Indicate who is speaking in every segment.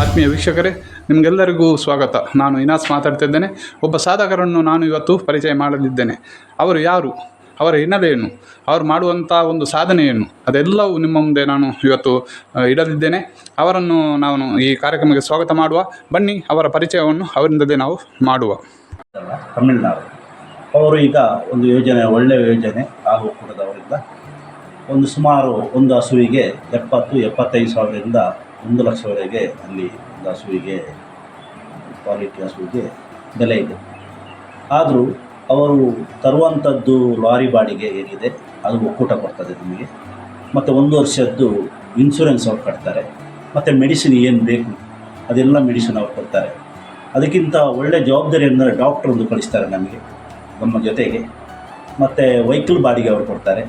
Speaker 1: ಆತ್ಮೀಯ ವೀಕ್ಷಕರೇ, ನಿಮಗೆಲ್ಲರಿಗೂ ಸ್ವಾಗತ. ನಾನು ಇನಾಸ್ ಮಾತಾಡ್ತಿದ್ದೇನೆ ಒಬ್ಬ ಸಾಧಕರನ್ನು ನಾನು ಇವತ್ತು ಪರಿಚಯ ಮಾಡಲಿದ್ದೇನೆ. ಅವರು ಯಾರು? ಅವರ ಹಿನ್ನೆಲೆಯನ್ನು ಅವರು ಮಾಡುವಂಥ ಒಂದು ಸಾಧನೆಯನ್ನು ಅದೆಲ್ಲವೂ ನಿಮ್ಮ ಮುಂದೆ ನಾನು ಇವತ್ತು ಇಡಲಿದ್ದೇನೆ. ಅವರನ್ನು ನಾನು ಈ ಕಾರ್ಯಕ್ರಮಕ್ಕೆ ಸ್ವಾಗತ ಮಾಡುವ. ಬನ್ನಿ, ಅವರ ಪರಿಚಯವನ್ನು ಅವರಿಂದಲೇ ನಾವು ಮಾಡುವ.
Speaker 2: ತಮಿಳ್ನಾಡು. ಅವರು ಈಗ ಒಂದು ಯೋಜನೆ ಒಳ್ಳೆಯ ಯೋಜನೆ ಆಗುವ ಒಕ್ಕೂಟದವರಿಂದ ಒಂದು ಸುಮಾರು ಒಂದು ಹಸುವಿಗೆ ಎಪ್ಪತ್ತು, ಎಪ್ಪತ್ತೈದು ಸಾವಿರದಿಂದ ಒಂದು ಲಕ್ಷವರೆಗೆ ಅಲ್ಲಿ ಒಂದು ಹಸುವಿಗೆ ಕ್ವಾಲಿಟಿ ಹಸುವಿಗೆ ಬೆಲೆ ಇದೆ. ಆದರೂ ಅವರು ತರುವಂಥದ್ದು ಲಾರಿ ಬಾಡಿಗೆ ಏನಿದೆ, ಅದು ಒಕ್ಕೂಟ ಕೊಡ್ತದೆ ನಿಮಗೆ. ಮತ್ತು ಒಂದು ವರ್ಷದ್ದು ಇನ್ಶೂರೆನ್ಸ್ ಅವ್ರು ಕಟ್ತಾರೆ. ಮತ್ತು ಮೆಡಿಸಿನ್ ಏನು ಬೇಕು, ಅದೆಲ್ಲ ಮೆಡಿಸಿನ್ ಅವ್ರು ಕೊಡ್ತಾರೆ. ಅದಕ್ಕಿಂತ ಒಳ್ಳೆ ಜವಾಬ್ದಾರಿ ಅಂದರೆ ಡಾಕ್ಟ್ರ್ ಒಂದು ಕಳಿಸ್ತಾರೆ ನಮಗೆ, ನಮ್ಮ ಜೊತೆಗೆ. ಮತ್ತು ವೆಹಿಕಲ್ ಬಾಡಿಗೆ ಅವರು ಕೊಡ್ತಾರೆ.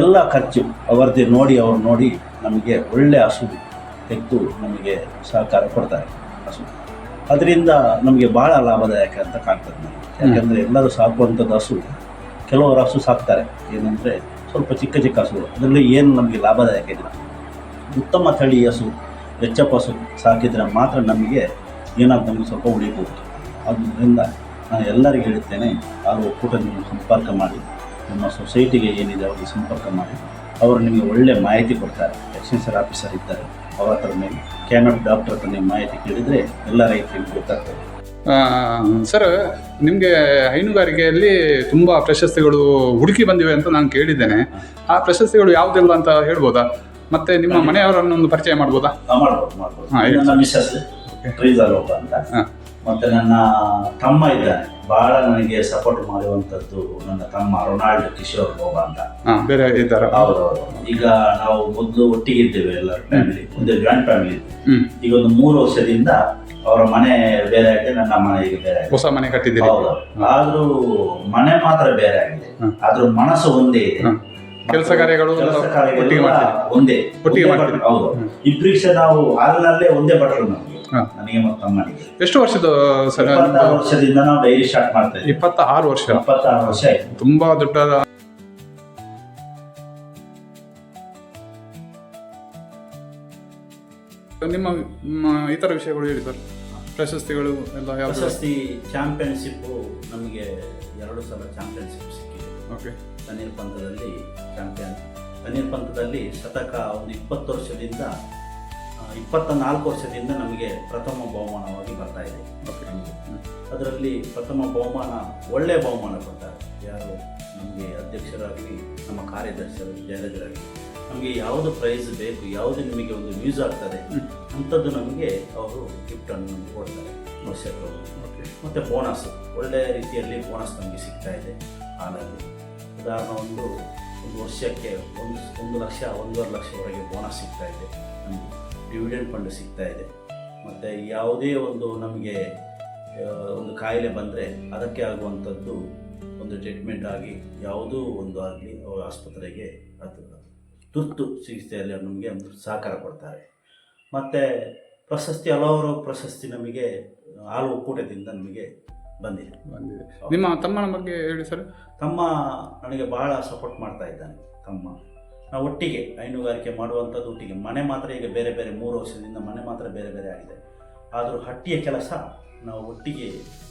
Speaker 2: ಎಲ್ಲ ಖರ್ಚು ಅವರದ್ದೇ ನೋಡಿ, ಅವ್ರು ನೋಡಿ ನಮಗೆ ಒಳ್ಳೆ ಹಸು. ತೆಗೆದು ನಮಗೆ ಸಹಕಾರ ಕೊಡ್ತಾರೆ. ಹಸು ಅದರಿಂದ ನಮಗೆ ಭಾಳ ಲಾಭದಾಯಕ ಅಂತ ಕಾಣ್ತದೆ ನಮಗೆ. ಯಾಕಂದರೆ ಎಲ್ಲರೂ ಸಾಕುವಂಥದ್ದು ಹಸು ಕೆಲವರು ಹಸು ಸಾಕ್ತಾರೆ. ಏನಂದರೆ ಸ್ವಲ್ಪ ಚಿಕ್ಕ ಚಿಕ್ಕ ಹಸು ಅದರಲ್ಲಿ ಏನು ನಮಗೆ ಲಾಭದಾಯಕ ಇಲ್ಲ. ಉತ್ತಮ ತಳಿ ಹಸು ಹೆಚ್ಚಪ್ಪ ಹಸು ಸಾಕಿದರೆ ಮಾತ್ರ ನಮಗೆ ಏನಾದ್ರು ನಮಗೆ ಸ್ವಲ್ಪ ಉಳಿಬಹುದು ಆದ್ದರಿಂದ ನಾನು ಎಲ್ಲರಿಗೂ ಹೇಳುತ್ತೇನೆ ಹಾಲು ಒಕ್ಕೂಟ ನೀವು ಸಂಪರ್ಕ ಮಾಡಿ ನಮ್ಮ ಸೊಸೈಟಿಗೆ ಏನಿದೆ ಅವರಿಗೆ ಸಂಪರ್ಕ ಮಾಡಿ ಅವರು ನಿಮಗೆ ಒಳ್ಳೆಯ ಮಾಹಿತಿ ಕೊಡ್ತಾರೆ. ಎಕ್ಸ್ಟೆನ್ಷನ್ ಆಫೀಸರ್ ಇದ್ದಾರೆ. ಅವರ ಕ್ಯಾನಪ್ ಡಾಕ್ಟರ್ ಹತ್ರ ನೀವು ಮಾಹಿತಿ ಕೇಳಿದರೆ ಎಲ್ಲ ರೈತರಿಗೆ ಗೊತ್ತಾಗ್ತದೆ.
Speaker 1: ಸರ್ ನಿಮಗೆ ಹೈನುಗಾರಿಕೆಯಲ್ಲಿ ತುಂಬ ಪ್ರಶಸ್ತಿಗಳು ಹುಡುಕಿ ಬಂದಿವೆ ಅಂತ ನಾನು ಕೇಳಿದ್ದೇನೆ. ಆ ಪ್ರಶಸ್ತಿಗಳು ಯಾವುದೆಲ್ಲ ಅಂತ ಹೇಳ್ಬೋದಾ? ಮತ್ತೆ ನಿಮ್ಮ ಮನೆಯವರನ್ನೊಂದು ಪರಿಚಯ ಮಾಡ್ಬೋದಾ?
Speaker 2: ಮಾಡ್ಬೋದು ಮಾಡ್ಬೋದು. ನನ್ನ ಅಂತ.
Speaker 1: ಮತ್ತೆ
Speaker 2: ಮತ್ತು ನನ್ನ ತಮ್ಮ ಇದ್ದಾನೆ ಭಾಳ ನನಗೆ ಸಪೋರ್ಟ್ ಮಾಡುವಂತದ್ದು ನನ್ನ ತಮ್ಮ ರೊನಾಲ್ಡ್ ಕಿಶೋರ್ ಬೋಬ ಅಂತ.
Speaker 1: ಬೇರೆ ಇದ್ದಾರೆ.
Speaker 2: ಹೌದೌದು. ಈಗ ನಾವು ಮೊದಲು ಒಟ್ಟಿಗೆ ಇದ್ದೇವೆ ಎಲ್ಲ ಫ್ಯಾಮಿಲಿ ಒಂದು ಜಾಯಿಂಟ್ ಫ್ಯಾಮಿಲಿ ಈಗ ಒಂದು ಮೂರು ವರ್ಷದಿಂದ ಅವರ ಮನೆ ಬೇರೆ ಆಗಿದೆ ನನ್ನ ಮನೆ ಈಗ ಬೇರೆ ಆಗಿದೆ.
Speaker 1: ಹೊಸ ಮನೆ ಕಟ್ಟಿದ್ದೀರಿ.
Speaker 2: ಹೌದು. ಆದ್ರೂ ಮನೆ ಮಾತ್ರ ಬೇರೆ ಆಗಿದೆ. ಆದ್ರೂ ಮನಸ್ಸು ಒಂದೇ ಇದೆ.
Speaker 1: ಕೆಲಸ ಕಾರ್ಯಗಳು
Speaker 2: ಕೆಲಸ ಒಂದೇ
Speaker 1: ಒಟ್ಟಿಗೆ
Speaker 2: ಮಾಡ್ತೀವಿ ಹೌದು. ಇಬ್ಬರಿಗೆ ನಾವು ಹಾಲಿನಲ್ಲೇ ಒಂದೇ ಭಟ್ರು ನಮಗೆ
Speaker 1: ಹಾಂ
Speaker 2: ನನಗೆ ಮತ್ತು
Speaker 1: ಎಷ್ಟು ವರ್ಷದ ಸರ್?
Speaker 2: ಇಪ್ಪತ್ತಾರು ವರ್ಷದಿಂದ ನಾವು ಡೈರಿ ಸ್ಟಾರ್ಟ್ ಮಾಡ್ತಾ ಇದ್ದೀವಿ.
Speaker 1: ಇಪ್ಪತ್ತ ವರ್ಷ?
Speaker 2: ಇಪ್ಪತ್ತಾರು ವರ್ಷ ಆಯ್ತು.
Speaker 1: ತುಂಬಾ ದೊಡ್ಡ ನಿಮ್ಮ ಮ, ಇತರ ವಿಷಯಗಳು ಹೇಳಿ ಸರ್. ಪ್ರಶಸ್ತಿಗಳು ಎಲ್ಲ ಯಾವ
Speaker 2: ಪ್ರಶಸ್ತಿ ಚಾಂಪಿಯನ್ಶಿಪ್ ನಮಗೆ ಎರಡು ಸಲ ಚಾಂಪಿಯನ್ಶಿಪ್ ಸಿಕ್ಕಿದೆ.
Speaker 1: ಓಕೆ.
Speaker 2: ತಣ್ಣೀರ್ ಪಂಥದಲ್ಲಿ ಚಾಂಪಿಯನ್ ತಣ್ಣೀರ್ ಪಂಥದಲ್ಲಿ ಶತಕ ಒಂದು ಇಪ್ಪತ್ತು ವರ್ಷದಿಂದ ಇಪ್ಪತ್ತ ನಾಲ್ಕು ವರ್ಷದಿಂದ ನಮಗೆ ಪ್ರಥಮ ಬಹುಮಾನವಾಗಿ ಬರ್ತಾ ಇದೆ. ಅದರಲ್ಲಿ ಪ್ರಥಮ ಬಹುಮಾನ ಒಳ್ಳೆಯ ಬಹುಮಾನ ಕೊಡ್ತಾರೆ ಯಾರು? ನಮಗೆ ಅಧ್ಯಕ್ಷರಾಗಲಿ ನಮ್ಮ ಕಾರ್ಯದರ್ಶಿಯರು ಜಯರಾಜರಾಗಲಿ ನಮಗೆ ಯಾವುದು ಪ್ರೈಸ್ ಬೇಕು ಯಾವುದು ನಿಮಗೆ ಒಂದು ಯೂಸ್ ಆಗ್ತದೆ. ಅಂಥದ್ದು ನಮಗೆ ಅವರು ಗಿಫ್ಟನ್ನು ಕೊಡ್ತಾರೆ ವರ್ಷಕ್ಕೆ ಮತ್ತು ಬೋನಸ್ ಒಳ್ಳೆಯ ರೀತಿಯಲ್ಲಿ ಬೋನಸ್ ನಮಗೆ ಸಿಗ್ತಾ ಇದೆ ಹಾಗಾಗಿ. ಉದಾಹರಣೆ ಒಂದು ಒಂದು ವರ್ಷಕ್ಕೆ ಒಂದು ಒಂದು ಲಕ್ಷ ಒಂದೂವರೆ ಲಕ್ಷವರೆಗೆ ಬೋನಸ್ ಸಿಗ್ತಾ ಇದೆ ನಮಗೆ. ಡಿವಿಡೆಂಡ್ ಫಂಡ್ ಸಿಗ್ತಾ ಇದೆ. ಮತ್ತು ಯಾವುದೇ ಒಂದು ನಮಗೆ ಒಂದು ಕಾಯಿಲೆ ಬಂದರೆ ಅದಕ್ಕೆ ಆಗುವಂಥದ್ದು ಒಂದು ಟ್ರೀಟ್ಮೆಂಟ್ ಆಗಿ ಯಾವುದೂ ಒಂದು ಆಗಲಿ ಅವರ ಆಸ್ಪತ್ರೆಗೆ ಅದು ತುರ್ತು ಚಿಕಿತ್ಸೆಯಲ್ಲಿ ನಮಗೆ ಒಂದು ಸಹಕಾರ ಕೊಡ್ತಾರೆ. ಮತ್ತು ಪ್ರಶಸ್ತಿ ಹಲವಾರು ಪ್ರಶಸ್ತಿ ನಮಗೆ ಹಾಲು ಒಕ್ಕೂಟದಿಂದ ನಮಗೆ ಬಂದಿದೆ.
Speaker 1: ಬಂದಿದೆ. ನಿಮ್ಮ ತಮ್ಮನ ಬಗ್ಗೆ ಹೇಳಿ ಸರ್.
Speaker 2: ತಮ್ಮ ನನಗೆ ಬಹಳ ಸಪೋರ್ಟ್ ಮಾಡ್ತಾ ಇದ್ದಾನೆ ತಮ್ಮ. ನಾವು ಒಟ್ಟಿಗೆ ಹೈನುಗಾರಿಕೆ ಮಾಡುವಂಥದ್ದು ಒಟ್ಟಿಗೆ. ಮನೆ ಮಾತ್ರ ಈಗ ಬೇರೆ ಬೇರೆ ಮೂರು ವರ್ಷದಿಂದ ಮನೆ ಮಾತ್ರ ಬೇರೆ ಬೇರೆ ಆಗಿದೆ. ಆದರೂ ಹಟ್ಟಿಯ ಕೆಲಸ ನಾವು ಒಟ್ಟಿಗೆ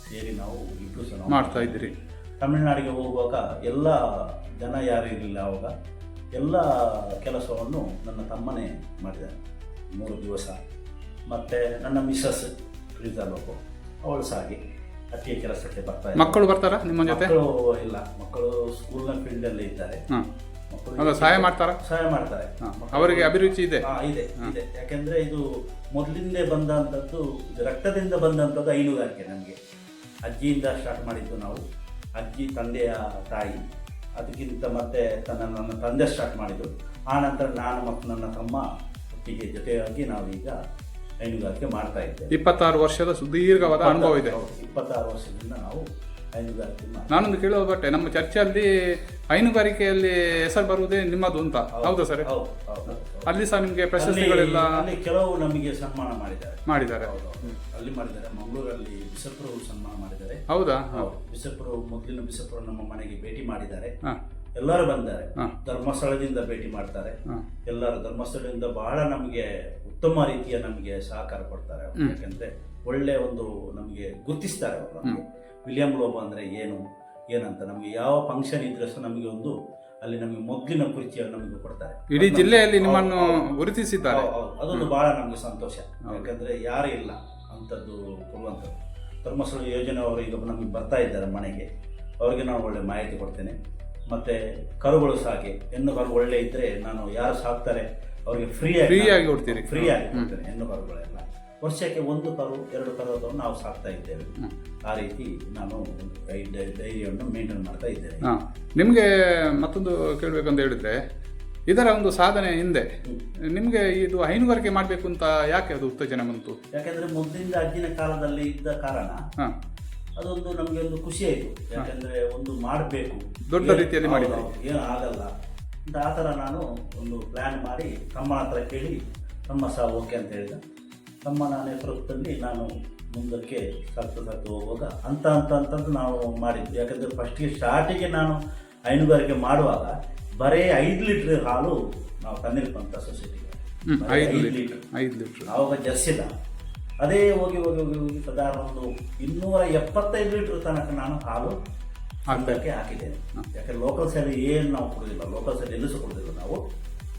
Speaker 2: ಸೇರಿ ನಾವು ಇಬ್ಬರು ಸಹ
Speaker 1: ಮಾಡ್ತಾ ಇದ್ದೀರಿ.
Speaker 2: ತಮಿಳುನಾಡಿಗೆ ಹೋಗುವಾಗ ಎಲ್ಲ ಜನ ಯಾರು ಇರಲಿಲ್ಲ ಆವಾಗ ಎಲ್ಲ ಕೆಲಸವನ್ನು ನನ್ನ ತಮ್ಮನೇ ಮಾಡಿದ್ದಾರೆ. ಮೂರು ದಿವಸ. ಮತ್ತು ನನ್ನ ಮಿಸ್ಸಸ್ ಫ್ರೀಜಾಲೋಕು ಅವಳು ಸಹ ಹಾಗೆ ಹಟ್ಟಿಯ ಕೆಲಸಕ್ಕೆ ಬರ್ತಾರೆ.
Speaker 1: ಮಕ್ಕಳು ಬರ್ತಾರಾ ನಿಮ್ಮ ಜೊತೆ?
Speaker 2: ಮಕ್ಕಳು ಇಲ್ಲ. ಮಕ್ಕಳು ಸ್ಕೂಲ್ನ ಫೀಲ್ಡಲ್ಲೇ ಇದ್ದಾರೆ.
Speaker 1: ಅಲ್ಲ ಸಹಾಯ ಮಾಡ್ತಾರಾ?
Speaker 2: ಸಹಾಯ ಮಾಡ್ತಾರೆ.
Speaker 1: ಅವರಿಗೆ ಅಭಿರುಚಿ ಇದೆ?
Speaker 2: ಹಾ, ಇದೆ ಇದೆ. ಯಾಕೆಂದ್ರೆ ಇದು ಮೊದಲಿಂದೇ ಬಂದಂಥದ್ದು ಇದು ರಕ್ತದಿಂದ ಬಂದಂಥದ್ದು ಹೈನುಗಾರಿಕೆ ನಮಗೆ. ಅಜ್ಜಿಯಿಂದ ಸ್ಟಾರ್ಟ್ ಮಾಡಿದ್ದು ನಾವು. ಅಜ್ಜಿ ತಂದೆಯ ತಾಯಿ. ಅದಕ್ಕಿಂತ ಮತ್ತೆ ತನ್ನ ನನ್ನ ತಂದೆ ಸ್ಟಾರ್ಟ್ ಮಾಡಿದ್ದು. ಆ ನಂತರ ನಾನು ಮತ್ತು ನನ್ನ ತಮ್ಮ ಒಟ್ಟಿಗೆ ಜೊತೆಯಾಗಿ ನಾವೀಗ ಹೈನುಗಾರಿಕೆ ಮಾಡ್ತಾ ಇದ್ದೇವೆ.
Speaker 1: ಇಪ್ಪತ್ತಾರು ವರ್ಷದ ಸುದೀರ್ಘವಾದ ಅನುಭವ ಇದೆ.
Speaker 2: ಹೌದು, ಇಪ್ಪತ್ತಾರು ವರ್ಷದಿಂದ ನಾವು ಹೈನುಗಾರಿಕೆ ಮಾಡ್ತಾ
Speaker 1: ನಾನೊಂದು ಕೇಳೋದು ಬಟ್ಟೆ ನಮ್ಮ ಚರ್ಚೆಯಲ್ಲಿ ಹೈನುಗಾರಿಕೆಯಲ್ಲಿ ಹೆಸರು ಬರುವುದೇ ನಿಮ್ಮದು ಅಂತ. ಹೌದಾ ಸರ್?
Speaker 2: ಹೌದು ಹೌದು.
Speaker 1: ಅಲ್ಲಿ ಸಹ ನಿಮಗೆ ಪ್ರಶಸ್ತಿಗಳೆಲ್ಲ
Speaker 2: ಅಲ್ಲಿ- ಕೆಲವು ನಮಗೆ ಸನ್ಮಾನ ಮಾಡಿದ್ದಾರೆ.
Speaker 1: ಮಾಡಿದ್ದಾರೆ.
Speaker 2: ಹೌದು, ಹೌದು. ಅಲ್ಲಿ ಮಾಡಿದ್ದಾರೆ. ಮಂಗಳೂರಲ್ಲಿ ಬಿಸಪ್ರಭು ಸನ್ಮಾನ ಮಾಡಿದ್ದಾರೆ.
Speaker 1: ಹೌದಾ?
Speaker 2: ಬಿಸಪ್ರಭು ಮೊದಲಿನ ಬಿಸಪುರ ನಮ್ಮ ಮನೆಗೆ ಭೇಟಿ ಮಾಡಿದ್ದಾರೆ.
Speaker 1: ಹಾಂ.
Speaker 2: ಎಲ್ಲರೂ ಬಂದಿದ್ದಾರೆ
Speaker 1: ಹಾ.
Speaker 2: ಧರ್ಮಸ್ಥಳದಿಂದ ಭೇಟಿ ಮಾಡ್ತಾರೆ.
Speaker 1: ಹಾಂ.
Speaker 2: ಎಲ್ಲರೂ ಧರ್ಮಸ್ಥಳದಿಂದ ಬಹಳ ನಮಗೆ ಉತ್ತಮ ರೀತಿಯ ನಮಗೆ ಸಹಕಾರ ಕೊಡ್ತಾರೆ ಅವ್ರು. ಯಾಕಂದ್ರೆ ಒಳ್ಳೆ ಒಂದು ನಮಗೆ ಗುರುತಿಸ್ತಾರೆ ಅವರು. ವಿಲಿಯಂ ಲೋಬ ಅಂದ್ರೆ ಏನು? ಏನಂತ ನಮಗೆ ಯಾವ ಫಂಕ್ಷನ್ ಇದ್ರೆ ಸಹ ನಮಗೆ ಒಂದು ಅಲ್ಲಿ ನಮಗೆ ಮೊದಲಿನ ಕುರ್ಚಿಯನ್ನು ನಮಗೆ ಕೊಡ್ತಾರೆ.
Speaker 1: ಇಡೀ ಜಿಲ್ಲೆಯಲ್ಲಿ ನಿಮ್ಮನ್ನು. ಗುರುತಿಸಿದ್ದಾರೆ.
Speaker 2: ಅದೊಂದು ಬಹಳ ನಮಗೆ ಸಂತೋಷ. ಯಾಕಂದ್ರೆ ಯಾರು ಇಲ್ಲ ಅಂಥದ್ದು ಕೊಡುವಂಥದ್ದು. ಧರ್ಮಸ್ಥಳ ಯೋಜನೆ ಅವರು ಈಗ ನಮಗೆ ಬರ್ತಾ ಇದ್ದಾರೆ ಮನೆಗೆ. ಅವರಿಗೆ ನಾನು ಒಳ್ಳೆ ಮಾಹಿತಿ ಕೊಡ್ತೇನೆ. ಮತ್ತೆ ಕರುಗಳು ಸಾಕಿ. ಹೆಣ್ಣು ಕರು ಒಳ್ಳೆ ಇದ್ದರೆ ನಾನು ಯಾರು ಸಾಕ್ತಾರೆ ಅವರಿಗೆ ಫ್ರೀ
Speaker 1: ಫ್ರೀಯಾಗಿ ಆಗಿ ಫ್ರೀಯಾಗಿ
Speaker 2: ಫ್ರೀ ಆಗಿ ಕೊಡ್ತೇನೆ ಹೆಣ್ಣು ಕರುಗಳೆಲ್ಲ. ವರ್ಷಕ್ಕೆ ಒಂದು ಕರು ಎರಡು ಕರು ಅದನ್ನು ನಾವು ಸಾಕ್ತಾ ಇದ್ದೇವೆ. ಆ ರೀತಿ ನಾನು ಡೈರಿಯನ್ನು ಮೇಂಟೈನ್ ಮಾಡ್ತಾ ಇದ್ದೇನೆ.
Speaker 1: ಹಾಂ. ನಿಮಗೆ ಮತ್ತೊಂದು ಕೇಳಬೇಕಂತ ಹೇಳಿದ್ರೆ ಇದರ ಒಂದು ಸಾಧನೆ ಹಿಂದೆ. ನಿಮಗೆ ಇದು ಹೈನುಗಾರಿಕೆ ಮಾಡಬೇಕು ಅಂತ ಯಾಕೆ ಅದು ಉತ್ತೇಜನ ಬಂತು?
Speaker 2: ಯಾಕೆಂದ್ರೆ ಮೊದಲಿಂದ ಅಜ್ಜಿನ ಕಾಲದಲ್ಲಿ ಇದ್ದ ಕಾರಣ ಅದೊಂದು ನಮಗೆ ಒಂದು ಖುಷಿ ಆಯಿತು. ಯಾಕಂದ್ರೆ ಒಂದು ಮಾಡಬೇಕು.
Speaker 1: ದೊಡ್ಡ ರೀತಿಯಲ್ಲಿ ಮಾಡಿದ್ರು.
Speaker 2: ಏನು ಆಗಲ್ಲ. ಅಂತ ಆ ಥರ ನಾನು ಒಂದು ಪ್ಲ್ಯಾನ್ ಮಾಡಿ ತಮ್ಮ ಹತ್ರ ಕೇಳಿ ತಮ್ಮ ಸಹ ಓಕೆ ಅಂತ ಹೇಳಿದ. ತಮ್ಮನ ನೇತೃತ್ವದಲ್ಲಿ ನಾನು ಮುಂದಕ್ಕೆ ಸತ್ತು ಸತ್ತು ಹೋಗುವಾಗ ಅಂತ ಅಂತ ಅಂತಂದು ನಾವು ಮಾಡಿದ್ವಿ. ಯಾಕಂದರೆ ಫಸ್ಟಿಗೆ ಸ್ಟಾರ್ಟಿಗೆ ನಾನು ಹೈನುಗಾರಿಕೆ ಮಾಡುವಾಗ ಬರೀ ಐದು ಲೀಟ್ರ್ ಹಾಲು ನಾವು ತಂದಿರ್ಪಂಥ ಸೊಸೈಟಿಗೆ
Speaker 1: ಐದು ಲೀಟ್ರ್ ಐದು ಲೀಟ್ರ್.
Speaker 2: ಆವಾಗ ಜರ್ಸಿದ ಅದೇ ಹೋಗಿ ಹೋಗಿ ಹೋಗಿ ಹೋಗಿ ಸದಾರ ಒಂದು ಇನ್ನೂರ ಎಪ್ಪತ್ತೈದು ಲೀಟ್ರ್ ತನಕ ನಾನು ಹಾಲು ಹಂಡಕ್ಕೆ ಹಾಕಿದ್ದೇನೆ ಯಾಕಂದ್ರೆ ಲೋಕಲ್ ಸೈಡ್ ಏನು ನಾವು ಕೊಡೋದಿಲ್ಲ ಲೋಕಲ್ ಸೈಡ್ ಎಲ್ಲೂ ಸಹ ಕೊಡೋದಿಲ್ಲ ನಾವು.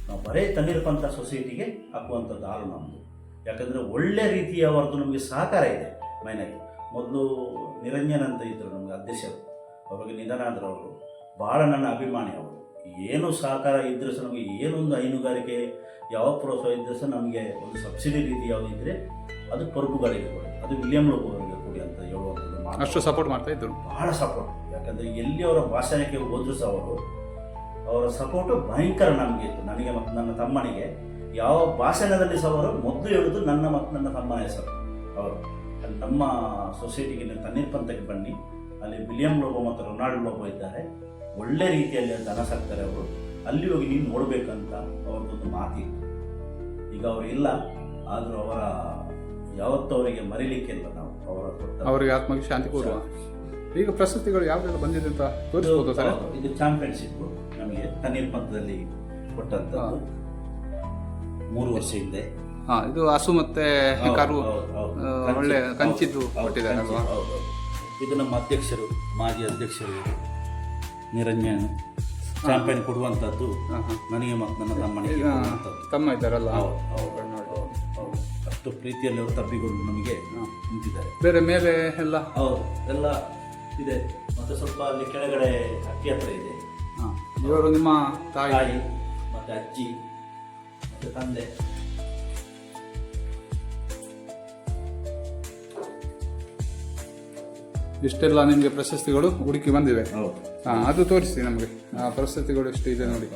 Speaker 2: ನಾವು ಬರೀ ತಣ್ಣೀರ್ಪಂಥ ಸೊಸೈಟಿಗೆ ಹಾಕುವಂಥದ್ದು ಹಾಲು ನಮ್ಮದು ಯಾಕಂದರೆ ಒಳ್ಳೆ ರೀತಿಯ ಅವರದ್ದು ನಮಗೆ ಸಹಕಾರ ಇದೆ ಮೈನಾಗಿ. ಮೊದಲು ನಿರಂಜನ್ ಅಂತ ಇದ್ದರು ನಮಗೆ ಅಧ್ಯಕ್ಷರು. ಅವ್ರಿಗೆ ನಿಧನ ಆದ್ರು ಅವರು. ಭಾಳ ನನ್ನ ಅಭಿಮಾನಿ ಅವರು. ಏನು ಸಹಕಾರ ಇದ್ದರೆ ಸಹ ನಮಗೆ ಏನೊಂದು ಹೈನುಗಾರಿಕೆ ಯಾವ ಪ್ರೋತ್ಸಾಹ ಇದ್ದರೆ ಸಹ ನಮಗೆ ಒಂದು ಸಬ್ಸಿಡಿ ರೀತಿ ಯಾವುದು ಇದ್ದರೆ ಅದು ಪರ್ಬುಗಳಿಗೆ ಕೊಡಿ ಅದು ವಿಲಿಯಂ ಲೋಬರಿಗೆ ಕೊಡಿ ಅಂತ ಹೇಳುವಂಥದ್ದು.
Speaker 1: ಅಷ್ಟು ಸಪೋರ್ಟ್ ಮಾಡ್ತಾ ಇದ್ದರು
Speaker 2: ಭಾಳ ಸಪೋರ್ಟ್ ಯಾಕಂದರೆ ಎಲ್ಲಿ ಅವರ ಭಾಷಣಕ್ಕೆ ಹೋದರೂ ಸಹ ಅವರು ಅವರ ಸಪೋರ್ಟು ಭಯಂಕರ ನಮಗೆ ಇತ್ತು. ನನಗೆ ಮತ್ತು ನನ್ನ ತಮ್ಮನಿಗೆ. ಯಾವ ಭಾಷಣದಲ್ಲಿ ಸಹ ಅವರು ಮೊದಲು ಹೇಳುದು ನನ್ನ ಮತ್ತು ನನ್ನ ತಮ್ಮನ ಹೆಸರು ಅವರು. ಅಲ್ಲಿ ನಮ್ಮ ಸೊಸೈಟಿಗೆ ನೀವು ತಣ್ಣೀರ್ ಪಂಥಕ್ಕೆ ಬನ್ನಿ. ಅಲ್ಲಿ ವಿಲಿಯಂ ಲೋಬೋ ಮತ್ತು ರೊನಾಲ್ಡ್ ಲೋಬೋ ಇದ್ದಾರೆ. ಒಳ್ಳೆ ರೀತಿಯಲ್ಲಿ ಅಂತ ಅನಸಾಗ್ತಾರೆ ಅವರು. ಅಲ್ಲಿ ಹೋಗಿ ನೀನು ನೋಡಬೇಕಂತ ಅವ್ರದ್ದೊಂದು ಮಾತಿತ್ತು. ಈಗ ಅವರು ಇಲ್ಲ. ಆದರೂ ಅವರ ಯಾವತ್ತೂ ಅವರಿಗೆ ಮರಿಲಿಕ್ಕಿಲ್ಲ ನಾವು. ಅವರ
Speaker 1: ಅವರಿಗೆ ಆತ್ಮಕ್ಕೆ ಶಾಂತಿ ಕೊಡುವ. ಈಗ ಪ್ರಶಸ್ತಿಗಳು ಯಾವ್ದೆಲ್ಲ ಬಂದಿದೆ ಅಂತ ತೋರಿಸ್ಬೋದು ಸರ್?
Speaker 2: ಇದು ಚಾಂಪಿಯನ್ಶಿಪ್ ನಮಗೆ ತನ್ನೀರ್ ಪಂಥದಲ್ಲಿ ಕೊಟ್ಟಂತದ್ದು ಮೂರು ವರ್ಷ ಹಿಂದೆ.
Speaker 1: ಹಾಂ ಇದು ಹಸು ಮತ್ತೆ ಕರು ಒಳ್ಳೆ ಕಂಚಿದ್ದು ಕೊಟ್ಟಿದ್ದಾರೆ ಅಲ್ವಾ?
Speaker 2: ಹೌದು. ಇದು ನಮ್ಮ ಅಧ್ಯಕ್ಷರು ಮಾಜಿ ಅಧ್ಯಕ್ಷರು. ನಿರಂಜನ್ ಚಾಂಪಿಯನ್ ಕೊಡುವಂಥದ್ದು ನನಗೆ ಮತ್ತು ನನ್ನ ತಮ್ಮನಿಗೆ ಕೊಡುವಂಥದ್ದು.
Speaker 1: ತಮ್ಮ ಇದ್ದಾರಲ್ಲ?
Speaker 2: ಹೌದು, ಹೌದು, ಹೌದು, ಹೌದು. ಅಷ್ಟು ಪ್ರೀತಿಯಲ್ಲಿ ಅವರು ತಬ್ಬಿಕೊಂಡು ನಮಗೆ ನಿಂತಿದ್ದಾರೆ.
Speaker 1: ಬೇರೆ ಮೇಲೆ ಎಲ್ಲ?
Speaker 2: ಹೌದು ಎಲ್ಲ ಇದೆ. ಮತ್ತೆ ಸ್ವಲ್ಪ ಅಲ್ಲಿ ಕೆಳಗಡೆ ಅಕ್ಕಿ ಹತ್ರ ಇದೆ.
Speaker 1: ಇವರು ನಿಮ್ಮ ತಾಯಿ.
Speaker 2: ತಾಯಿ ಮತ್ತೆ ಅಜ್ಜಿ. ತಂದೆ
Speaker 1: ಇಷ್ಟೆಲ್ಲ ನಿಮಗೆ ಪ್ರಶಸ್ತಿಗಳು ಹುಡುಕಿ ಬಂದಿವೆ. ಹಾಂ ಅದು ತೋರಿಸಿ ನಮಗೆ. ಆ ಪ್ರಶಸ್ತಿಗಳು ಎಷ್ಟು ಇದೆ ನೋಡಿ.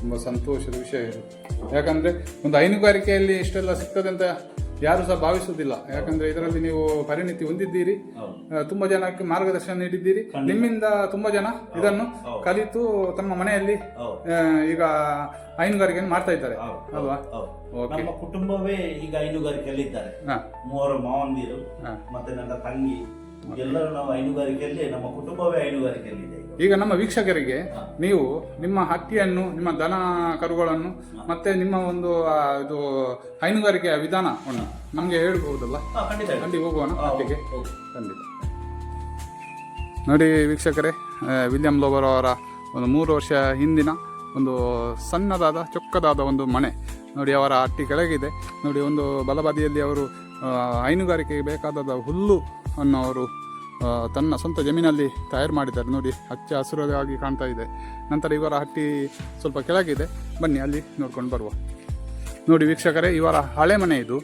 Speaker 1: ತುಂಬ ಸಂತೋಷದ ವಿಷಯ ಇದು. ಯಾಕಂದ್ರೆ ಒಂದು ಹೈನುಗಾರಿಕೆಯಲ್ಲಿ ಇಷ್ಟೆಲ್ಲ ಸಿಗ್ತದೆ ಅಂತ ಯಾರು ಸಹ ಭಾವಿಸುವುದಿಲ್ಲ. ಯಾಕಂದ್ರೆ ಇದರಲ್ಲಿ ನೀವು ಪರಿಣಿತಿ ಹೊಂದಿದ್ದೀರಿ. ತುಂಬಾ ಜನಕ್ಕೆ ಮಾರ್ಗದರ್ಶನ ನೀಡಿದ್ದೀರಿ. ನಿಮ್ಮಿಂದ ತುಂಬಾ ಜನ ಇದನ್ನು ಕಲಿತು ತಮ್ಮ ಮನೆಯಲ್ಲಿ ಈಗ ಹೈನುಗಾರಿಕೆಯನ್ನು ಮಾಡ್ತಾ ಇದ್ದಾರೆ. ಅಲ್ವಾ?
Speaker 2: ನಮ್ಮ ಕುಟುಂಬವೇ ಈಗ ಹೈನುಗಾರಿಕೆಯಲ್ಲಿ ಇದ್ದಾರೆ
Speaker 1: ಹಾಂ.
Speaker 2: ಮೂವರು ಮಾವಂದಿರು ಮತ್ತೆ ನನ್ನ ತಂಗಿ. ಎಲ್ಲರೂ ನಾವು ಹೈನುಗಾರಿಕೆಯಲ್ಲಿ ನಮ್ಮ ಕುಟುಂಬವೇ ಹೈನುಗಾರಿಕೆಯಲ್ಲಿ ಇದೆ ಈಗ.
Speaker 1: ನಮ್ಮ ವೀಕ್ಷಕರಿಗೆ ನೀವು ನಿಮ್ಮ ಹತ್ತಿಯನ್ನು ನಿಮ್ಮ ದನ ಕರುಗಳನ್ನು ಮತ್ತೆ ನಿಮ್ಮ ಒಂದು ಇದು ಹೈನುಗಾರಿಕೆಯ ವಿಧಾನವನ್ನು ನಮಗೆ ಹೇಳ್ಬಹುದಲ್ಲ. ಅಲ್ಲಿ ಹೋಗೋಣ ಹಟ್ಟಿಗೆ ಖಂಡಿತ. ನೋಡಿ ವೀಕ್ಷಕರೇ ವಿಲಿಯಂ ಲೋಬರ್ ಅವರ ಒಂದು ಮೂರು ವರ್ಷ ಹಿಂದಿನ ಒಂದು ಸಣ್ಣದಾದ ಚೊಕ್ಕದಾದ ಒಂದು ಮನೆ. ನೋಡಿ ಅವರ ಹಟ್ಟಿ ಕೆಳಗಿದೆ. ನೋಡಿ ಒಂದು ಬಲಬದಿಯಲ್ಲಿ ಅವರು ಹೈನುಗಾರಿಕೆಗೆ ಬೇಕಾದ ಹುಲ್ಲು ಅನ್ನು ಅವರು ತನ್ನ ಸ್ವಂತ ಜಮೀನಲ್ಲಿ ತಯಾರು ಮಾಡಿದ್ದಾರೆ. ನೋಡಿ ಹಚ್ಚ ಹಸಿರಾಗಿ ಕಾಣ್ತಾ ಇದೆ. ನಂತರ ಇವರ ಹಟ್ಟಿ ಸ್ವಲ್ಪ ಕೆಳಗಿದೆ. ಬನ್ನಿ ಅಲ್ಲಿ ನೋಡ್ಕೊಂಡು ಬರುವ. ನೋಡಿ ವೀಕ್ಷಕರೇ ಇವರ ಹಳೆ ಮನೆ ಇದು.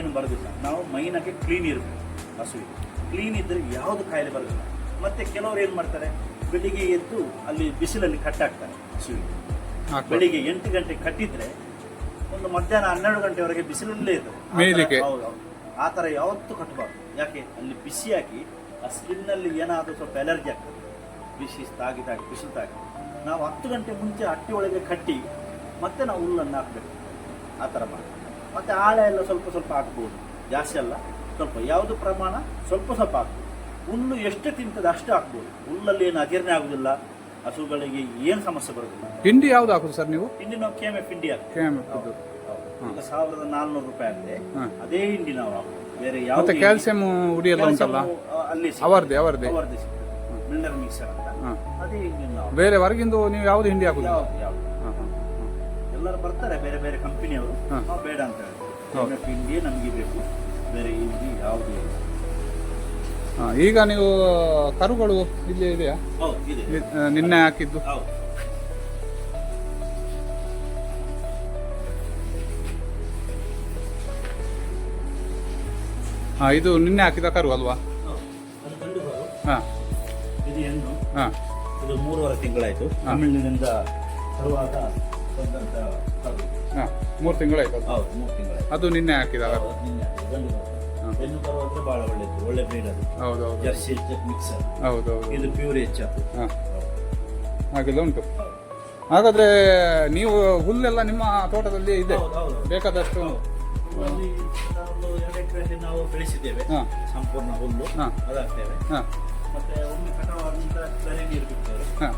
Speaker 2: ಏನು ಬರೋದಿಲ್ಲ. ನಾವು ಮೈನಾಗೆ ಕ್ಲೀನ್ ಇರಬೇಕು. ಹಸುವಿಗೆ ಕ್ಲೀನ್ ಇದ್ದರೆ ಯಾವುದು ಕಾಯಿಲೆ ಬರೋದಿಲ್ಲ. ಮತ್ತೆ ಕೆಲವರು ಏನು ಮಾಡ್ತಾರೆ? ಬೆಳಿಗ್ಗೆ ಎದ್ದು ಅಲ್ಲಿ ಬಿಸಿಲಲ್ಲಿ ಕಟ್ಟಾಕ್ತಾರೆ ಹಸುವಿಗೆ. ಬೆಳಿಗ್ಗೆ ಎಂಟು ಗಂಟೆ ಕಟ್ಟಿದ್ರೆ ಒಂದು ಮಧ್ಯಾಹ್ನ ಹನ್ನೆರಡು ಗಂಟೆವರೆಗೆ ಬಿಸಿಲಲ್ಲೇ ಇರ್ತದೆ. ಆ ಥರ- ಹೌದು ಹೌದು. ಆ ಥರ ಯಾವತ್ತೂ ಕಟ್ಟಬಾರ್ದು. ಯಾಕೆ? ಅಲ್ಲಿ ಬಿಸಿಯಾಗಿ ಹಾಕಿ ಆ ಸ್ಕಿನ್ನಲ್ಲಿ ಏನಾದರೂ ಸ್ವಲ್ಪ ಎಲರ್ಜಿ ಆಗ್ತದೆ. ಬಿಸಿ ತಾಗಿ ತಾಗಿ ಬಿಸಿಲು ತಾಗಿ ನಾವು ಹತ್ತು ಗಂಟೆ ಮುಂಚೆ ಹಟ್ಟಿ ಒಳಗೆ ಕಟ್ಟಿ ಮತ್ತೆ ನಾವು ಹುಲ್ಲನ್ನು ಹಾಕಬೇಕು. ಆ ಥರ ಮಾಡಿ. ಮತ್ತು ಆಳೆ ಎಲ್ಲ ಸ್ವಲ್ಪ ಸ್ವಲ್ಪ ಹಾಕ್ಬೋದು. ಜಾಸ್ತಿ ಅಲ್ಲ ಸ್ವಲ್ಪ. ಯಾವುದು ಪ್ರಮಾಣ? ಸ್ವಲ್ಪ ಸ್ವಲ್ಪ ಹಾಕ್ಬೋದು. ಹುಲ್ಲು ಎಷ್ಟು ತಿಂತದೆ ಅಷ್ಟು ಹಾಕ್ಬೋದು. ಹುಲ್ಲಲ್ಲಿ ಏನು ಅಗಿರ್ನೆ ಆಗುದಿಲ್ಲ ಹಸುಗಳಿಗೆ ಏನು ಸಮಸ್ಯೆ ಬರೋದಿಲ್ಲ.
Speaker 1: ಹಿಂಡಿ ಯಾವ್ದು ಹಾಕುದು ಸರ್ ನೀವು?
Speaker 2: ಹಿಂಡಿ ನಾವು ಕೆ ಎಂ ಎಫ್ ಹಿಂಡಿ ಹಾಕ್ತೀವಿ. ಸಾವಿರದ ನಾಲ್ನೂರು ರೂಪಾಯಿ ಆಗಿದೆ ಅದೇ ಹಿಂಡಿ ನಾವು ಹಾಕೋದು ಬೇರೆ
Speaker 1: ಮತ್ತೆ
Speaker 2: ಯಾವ್ದು
Speaker 1: ಕ್ಯಾಲ್ಸಿಯಂ ಹುಡಿ ಎಲ್ಲ ಉಂಟಲ್ಲ?
Speaker 2: ಅಲ್ಲಿ
Speaker 1: ಅವರದೇ ಅವರದೇ.
Speaker 2: ಅವರದೇ ಮಿನರಲ್ ಮಿಕ್ಸರ್ ಅಂತ. ಅದೇ ನಾವು.
Speaker 1: ಬೇರೆ ಹೊರಗಿಂದು ನೀವು ಯಾವ್ದು ಹಿಂಡಿ ಹಾಕುದಿಲ್ಲ?
Speaker 2: ಯಾವ್ದು ಯಾವ್ದು. ಎಲ್ಲರೂ ಬರ್ತಾರೆ ಬೇರೆ ಬೇರೆ ಕಂಪನಿಯವರು. ನಾವು ಬೇಡ ಅಂತ ಹೇಳ್ತೀವಿ ಹಿಂಡಿಯೇ ನಮಗೆ ಬೇಕು. ಬೇರೆ ಹಿಂಡಿ ಯಾವುದು ಇಲ್ಲ.
Speaker 1: ಈಗ ನೀವು ಕರುಗಳು ಇಲ್ಲಿ ಇದೆಯಾ?
Speaker 2: ಹೌದು ಇದೆ.
Speaker 1: ನಿನ್ನೆ ಹಾಕಿದ್ದು.
Speaker 2: ಹೌದು.
Speaker 1: ಹಾಂ ಇದು ನಿನ್ನೆ ಹಾಕಿದ ಕರು ಅಲ್ವಾ?
Speaker 2: ಅದು ಗಂಡು ಕರು.
Speaker 1: ಹಾಂ.
Speaker 2: ಇದು ಹೆಣ್ಣು.
Speaker 1: ಹಾಂ.
Speaker 2: ಇದು ಮೂರುವರೆ ತಿಂಗಳಾಯಿತು. ತಮಿಳಿನಿಂದ ತರುವಾಗ ಕರು.
Speaker 1: ಹಾಂ ಮೂರು ತಿಂಗಳಾಯ್ತು ಅದು.
Speaker 2: ಹೌದು ಮೂರು ತಿಂಗಳಾಯ್ತು.
Speaker 1: ಅದು ನಿನ್ನೆ ಹಾಕಿದ ಕರು.
Speaker 2: ಗಂಡು ಕರು. ಹೆಣ್ಣು ಕರು ಒಳ್ಳೆ ಬ್ರೀಡ್ ಅದು.
Speaker 1: ಹೌದು ಹೌದು.
Speaker 2: ಜರ್ಸಿ ಮಿಕ್ಸರ್
Speaker 1: ಹೌದು ಹೌದು.
Speaker 2: ಇದು ಪ್ಯೂರ್
Speaker 1: ಹಾಂ. ಹಾಗೆಲ್ಲ ಉಂಟು. ಹಾಗಾದ್ರೆ ನೀವು ಹುಲ್ಲೆಲ್ಲ ನಿಮ್ಮ ತೋಟದಲ್ಲಿ ಇದೆ?
Speaker 2: ಹೌದು, ಹೌದು.
Speaker 1: ಬೇಕಾದಷ್ಟು
Speaker 2: ಒಂದು ಎರಡು ಎಕರೆಯಲ್ಲಿ ನಾವು ಬೆಳೆಸಿದ್ದೇವೆ.
Speaker 1: ಹಾಂ.
Speaker 2: ಸಂಪೂರ್ಣ ಹುಲ್ಲು.
Speaker 1: ಹಾ.
Speaker 2: ಅದಾಗ್ತೇವೆ
Speaker 1: ಹಾಂ.
Speaker 2: ಮತ್ತೆ ಒಮ್ಮೆ ಕಟಾವಾದ ನಂತರ ಬೆಳೆ ನೀರು ಬಿಡ್ತೇವೆ.
Speaker 1: ಹಾಂ.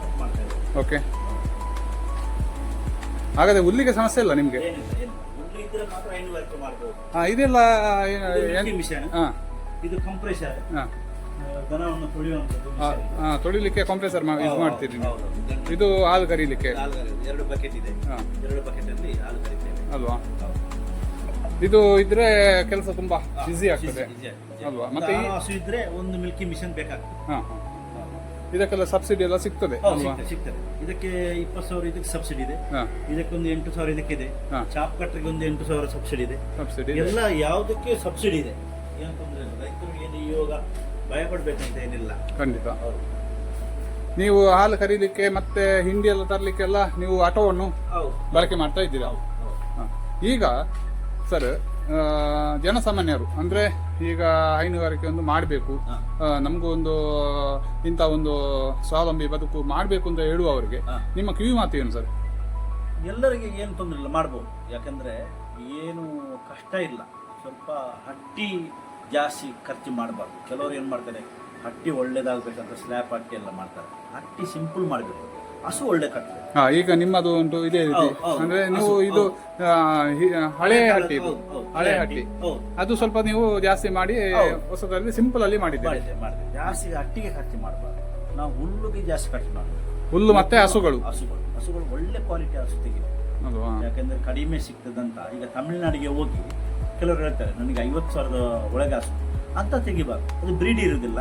Speaker 2: ಕಟ್ ಮಾಡ್ತೇವೆ.
Speaker 1: ಓಕೆ. ಹಾಗಾದ್ರೆ ಹುಲ್ಲಿಗೆ ಸಮಸ್ಯೆ ಇಲ್ಲ ನಿಮಗೆ?
Speaker 2: ಏನಿಲ್ಲ ಏನಿಲ್ಲ. ಹುಲ್ಲು ಇದ್ರೆ ಮಾತ್ರ ಹೈನುಗಾರಿಕೆ ಮಾಡ್ಬೋದು.
Speaker 1: ಹಾಂ ಇದೆಲ್ಲ
Speaker 2: ಇದು ಮಿಷನ್
Speaker 1: ಹಾಂ.
Speaker 2: ಇದು ಕಂಪ್ರೆಸರ್
Speaker 1: ಹಾಂ.
Speaker 2: ದನವನ್ನು ತುಳಿಯುವಂಥದ್ದು machine.
Speaker 1: ಹಾಂ ತೊಳಿಲಿಕ್ಕೆ ಕಂಪ್ರೆಸರ್ ಇದು
Speaker 2: ಹೌದು,
Speaker 1: ಮಾಡ್ತೀರಿ ನೀವು
Speaker 2: ಹೌದು, ಹೌದು.
Speaker 1: ಇದು ಹಾಲು ಕರೀಲಿಕ್ಕೆ.
Speaker 2: ಹಾಲು ಕರೆಯೋದು. ಎರಡು ಬಕೆಟ್ ಇದೆ.
Speaker 1: ಹಾಂ.
Speaker 2: ಎರಡು ಬಕೆಟ್ ಅಲ್ಲಿ ಹಾಲು ಕರಿತೇವೆ.
Speaker 1: ಅಲ್ವಾ? ಇದು ಇದ್ರೆ ಕೆಲಸ ತುಂಬಾ ಈಸಿ ಆಗ್ತದೆ. ಅಲ್ವಾ? ಮತ್ತೆ ಈ-
Speaker 2: ಹಸು ಇದ್ರೆ ಒಂದು ಮಿಲ್ಕಿ ಮಿಷನ್ ಬೇಕಾಗ್ತದೆ.
Speaker 1: ಹಾಂ ಹಾಂ. ಇದಕ್ಕೆಲ್ಲ ಸಬ್ಸಿಡಿ ಎಲ್ಲ ಸಿಗ್ತದೆ ಅಲ್ವಾ?
Speaker 2: ಸಿಗ್ತದೆ ಸಿಗ್ತದೆ. ಇದಕ್ಕೆ ಇಪ್ಪತ್ತು ಸಾವಿರ ಇದಕ್ಕೆ ಸಬ್ಸಿಡಿ ಇದೆ.
Speaker 1: ಹಾಂ.
Speaker 2: ಇದಕ್ಕೊಂದು ಎಂಟು ಸಾವಿರ ಇದಕ್ಕಿದೆ
Speaker 1: ಹಾ.
Speaker 2: ಚಾಪ್ ಕಟ್ರಿಗೆ ಒಂದು ಎಂಟು ಸಾವಿರ ಸಬ್ಸಿಡಿ ಇದೆ.
Speaker 1: ಸಬ್ಸಿಡಿ
Speaker 2: ಎಲ್ಲ ಯಾವುದಕ್ಕೆ ಸಬ್ಸಿಡಿ ಇದೆ? ಏನು ತೊಂದರೆ ಇಲ್ಲ. ರೈತರಿಗೆ ಏನು ಇವಾಗ ಭಯ ಪಡ್ಬೇಕಂತ ಏನಿಲ್ಲ.
Speaker 1: ಖಂಡಿತ.
Speaker 2: ಹೌದು.
Speaker 1: ನೀವು ಹಾಲು ಕರೀಲಿಕ್ಕೆ ಮತ್ತೆ ಹಿಂಡಿ ಎಲ್ಲ ತರಲಿಕ್ಕೆಲ್ಲ ನೀವು ಆಟೋವನ್ನು
Speaker 2: ಹೌದು.
Speaker 1: ಬಳಕೆ ಮಾಡ್ತಾ ಇದ್ದೀರಾ. ಈಗ ಸರ್ ಜನಸಾಮಾನ್ಯರು ಅಂದ್ರೆ ಈಗ ಹೈನುಗಾರಿಕೆ ಒಂದು ಮಾಡಬೇಕು. ನಮಗೂ ಒಂದು ಇಂಥ ಒಂದು ಸ್ವಾವಲಂಬಿ ಬದುಕು ಮಾಡಬೇಕು ಅಂತ ಹೇಳುವವರಿಗೆ. ನಿಮ್ಮ ಕಿವಿ ಮಾತು ಏನು ಸರ್
Speaker 2: ಎಲ್ಲರಿಗೆ ಏನು ತೊಂದರೆ ಇಲ್ಲ ಮಾಡ್ಬೋದು. ಯಾಕಂದ್ರೆ ಏನು ಕಷ್ಟ ಇಲ್ಲ. ಸ್ವಲ್ಪ ಹಟ್ಟಿ ಜಾಸ್ತಿ ಖರ್ಚು ಮಾಡಬಾರ್ದು. ಕೆಲವರು ಏನು ಮಾಡ್ತಾರೆ ಹಟ್ಟಿ ಒಳ್ಳೇದಾಗಬೇಕಂತ ಸ್ಲ್ಯಾಪ್ ಹಟ್ಟಿ ಎಲ್ಲ ಮಾಡ್ತಾರೆ. ಹಟ್ಟಿ ಸಿಂಪಲ್ ಮಾಡಬೇಕು. ಹಸು ಒಳ್ಳೆ ಕಟ್ಟಿದೆ
Speaker 1: ಹಾ ಈಗ ನಿಮ್ಮದು ಒಂದು ಇದೇ ರೀತಿ. ಅಂದ್ರೆ ನೀವು ಇದು ಆ, ಹಿ- ಹಳೆ ಹಟ್ಟಿ ಇದು.
Speaker 2: ಹೌದು, ಹೌದು.
Speaker 1: ಹಳೆ ಹಟ್ಟಿ.
Speaker 2: ಹೌದು.
Speaker 1: ಅದು ಸ್ವಲ್ಪ ನೀವು ಜಾಸ್ತಿ ಮಾಡಿ. ಹೊಸದಲ್ಲಿ ಸಿಂಪಲ್ ಅಲ್ಲಿ ಮಾಡಿದ್ದೀರಿ.
Speaker 2: ಮಾಡಿದೆ ಮಾಡಿದೆ ಜಾಸ್ತಿ ಹಟ್ಟಿಗೆ ಖರ್ಚು ಮಾಡಬಾರ್ದು. ನಾವು ಹುಲ್ಲುಗೆ ಜಾಸ್ತಿ ಖರ್ಚು ಮಾಡಬೇಕು
Speaker 1: ಹುಲ್ಲು ಮತ್ತೆ ಹಸುಗಳು.
Speaker 2: ಹಸುಗಳು. ಹಸುಗಳು ಒಳ್ಳೆ ಕ್ವಾಲಿಟಿ ಹಸು ತೆಗಿದೆ
Speaker 1: ಅಲ್ವಾ
Speaker 2: ಯಾಕಂದ್ರೆ ಕಡಿಮೆ ಸಿಗ್ತದಂತ. ಈಗ ತಮಿಳುನಾಡಿಗೆ ಹೋಗಿ ಕೆಲವರು ಹೇಳ್ತಾರೆ ನನಗೆ ಐವತ್ತು ಸಾವಿರದ ಒಳಗೆ ಹಸು. ಅಂತ ತೆಗಿಬಾರ್ದು. ಅದು ಬ್ರೀಡ್ ಇರೋದಿಲ್ಲ.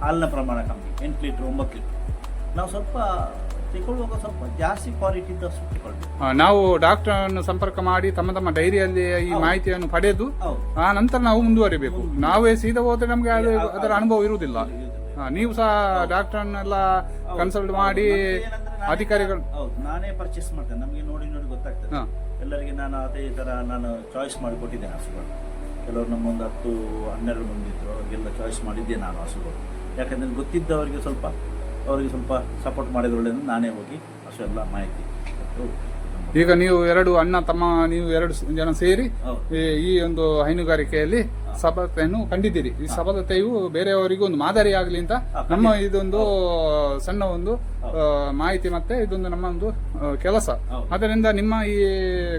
Speaker 2: ಹಾಲಿನ ಪ್ರಮಾಣ ಕಮ್ಮಿ. ಎಂಟು ಲೀಟ್ರ್ ಒಂಬತ್ತು ಲೀಟ್ರ್. ನಾವು ಸ್ವಲ್ಪ ತಗೊಳ್ಳುವಾಗ ಸ್ವಲ್ಪ ಜಾಸ್ತಿ ಕ್ವಾಲಿಟಿ ಹಸು ತಗೊಳ್ಬೇಕು
Speaker 1: ಆ, ನಾವು ಡಾಕ್ಟರ್ ಅನ್ನು ಸಂಪರ್ಕ ಮಾಡಿ ತಮ್ಮ ತಮ್ಮ ಡೈರಿಯಲ್ಲಿ ಈ ಮಾಹಿತಿಯನ್ನು ಪಡೆದು
Speaker 2: ಹೌದು.
Speaker 1: ಆ ನಂತರ ನಾವು ಮುಂದುವರಿಬೇಕು. ನಾವೇ ಸೀದಾ ಹೋದ್ರೆ ನಮಗೆ ಅದು ಅದರ ಅನುಭವ ಇರುವುದಿಲ್ಲ. ಆ, ನೀವು ಸಹ ಡಾಕ್ಟರ್ನೆಲ್ಲ ಕನ್ಸಲ್ಟ್ ಮಾಡಿ
Speaker 2: ಏನಂದ್ರೆ ನಾನೇ-
Speaker 1: ಅಧಿಕಾರಿಗಳು
Speaker 2: ಹೌದು. ನಾನೇ ಪರ್ಚೇಸ್ ಮಾಡ್ತೇನೆ. ನಮಗೆ ನೋಡಿ ನೋಡಿ ಗೊತ್ತಾಗ್ತದೆ.
Speaker 1: ಹಾ.
Speaker 2: ಎಲ್ಲರಿಗೆ ನಾನು ಅದೇ ತರ ನಾನು ಚಾಯ್ಸ್ ಮಾಡಿ ಕೊಟ್ಟಿದ್ದೇನೆ ಹಸುಗಳು. ಕೆಲವರು ನಮ್ಮೊಂದು ಹತ್ತು ಹನ್ನೆರಡು ಬಂದಿದ್ರು ಅವ್ರಿಗೆಲ್ಲ ಚಾಯ್ಸ್ ಮಾಡಿದ್ದೆ ನಾನು ಹಸುಗಳು. ಯಾಕಂದ್ರೆ ಗೊತ್ತಿದ್ದವರಿಗೆ ಸ್ವಲ್ಪ ಅವರಿಗೆ ಸ್ವಲ್ಪ ಸಪೋರ್ಟ್ ಮಾಡಿದ್ರು ಒಳ್ಳೆಯದು ನಾನೇ ಹೋಗಿ ಅಷ್ಟೆಲ್ಲ ಮಾಹಿತಿ
Speaker 1: ಈಗ ನೀವು ಎರಡು ಅಣ್ಣ ತಮ್ಮ ನೀವು ಎರಡು ಜನ ಸೇರಿ ಈ ಒಂದು ಹೈನುಗಾರಿಕೆಯಲ್ಲಿ ಸಫಲತೆಯನ್ನು ಕಂಡಿದ್ದೀರಿ. ಈ ಸಫಲತೆಯು ಬೇರೆಯವರಿಗೂ ಒಂದು ಮಾದರಿ ಆಗಲಿ ಅಂತ ನಮ್ಮ ಇದೊಂದು ಸಣ್ಣ ಒಂದು ಮಾಹಿತಿ ಮತ್ತೆ ಇದೊಂದು ನಮ್ಮ ಒಂದು ಕೆಲಸ. ಅದರಿಂದ ನಿಮ್ಮ ಈ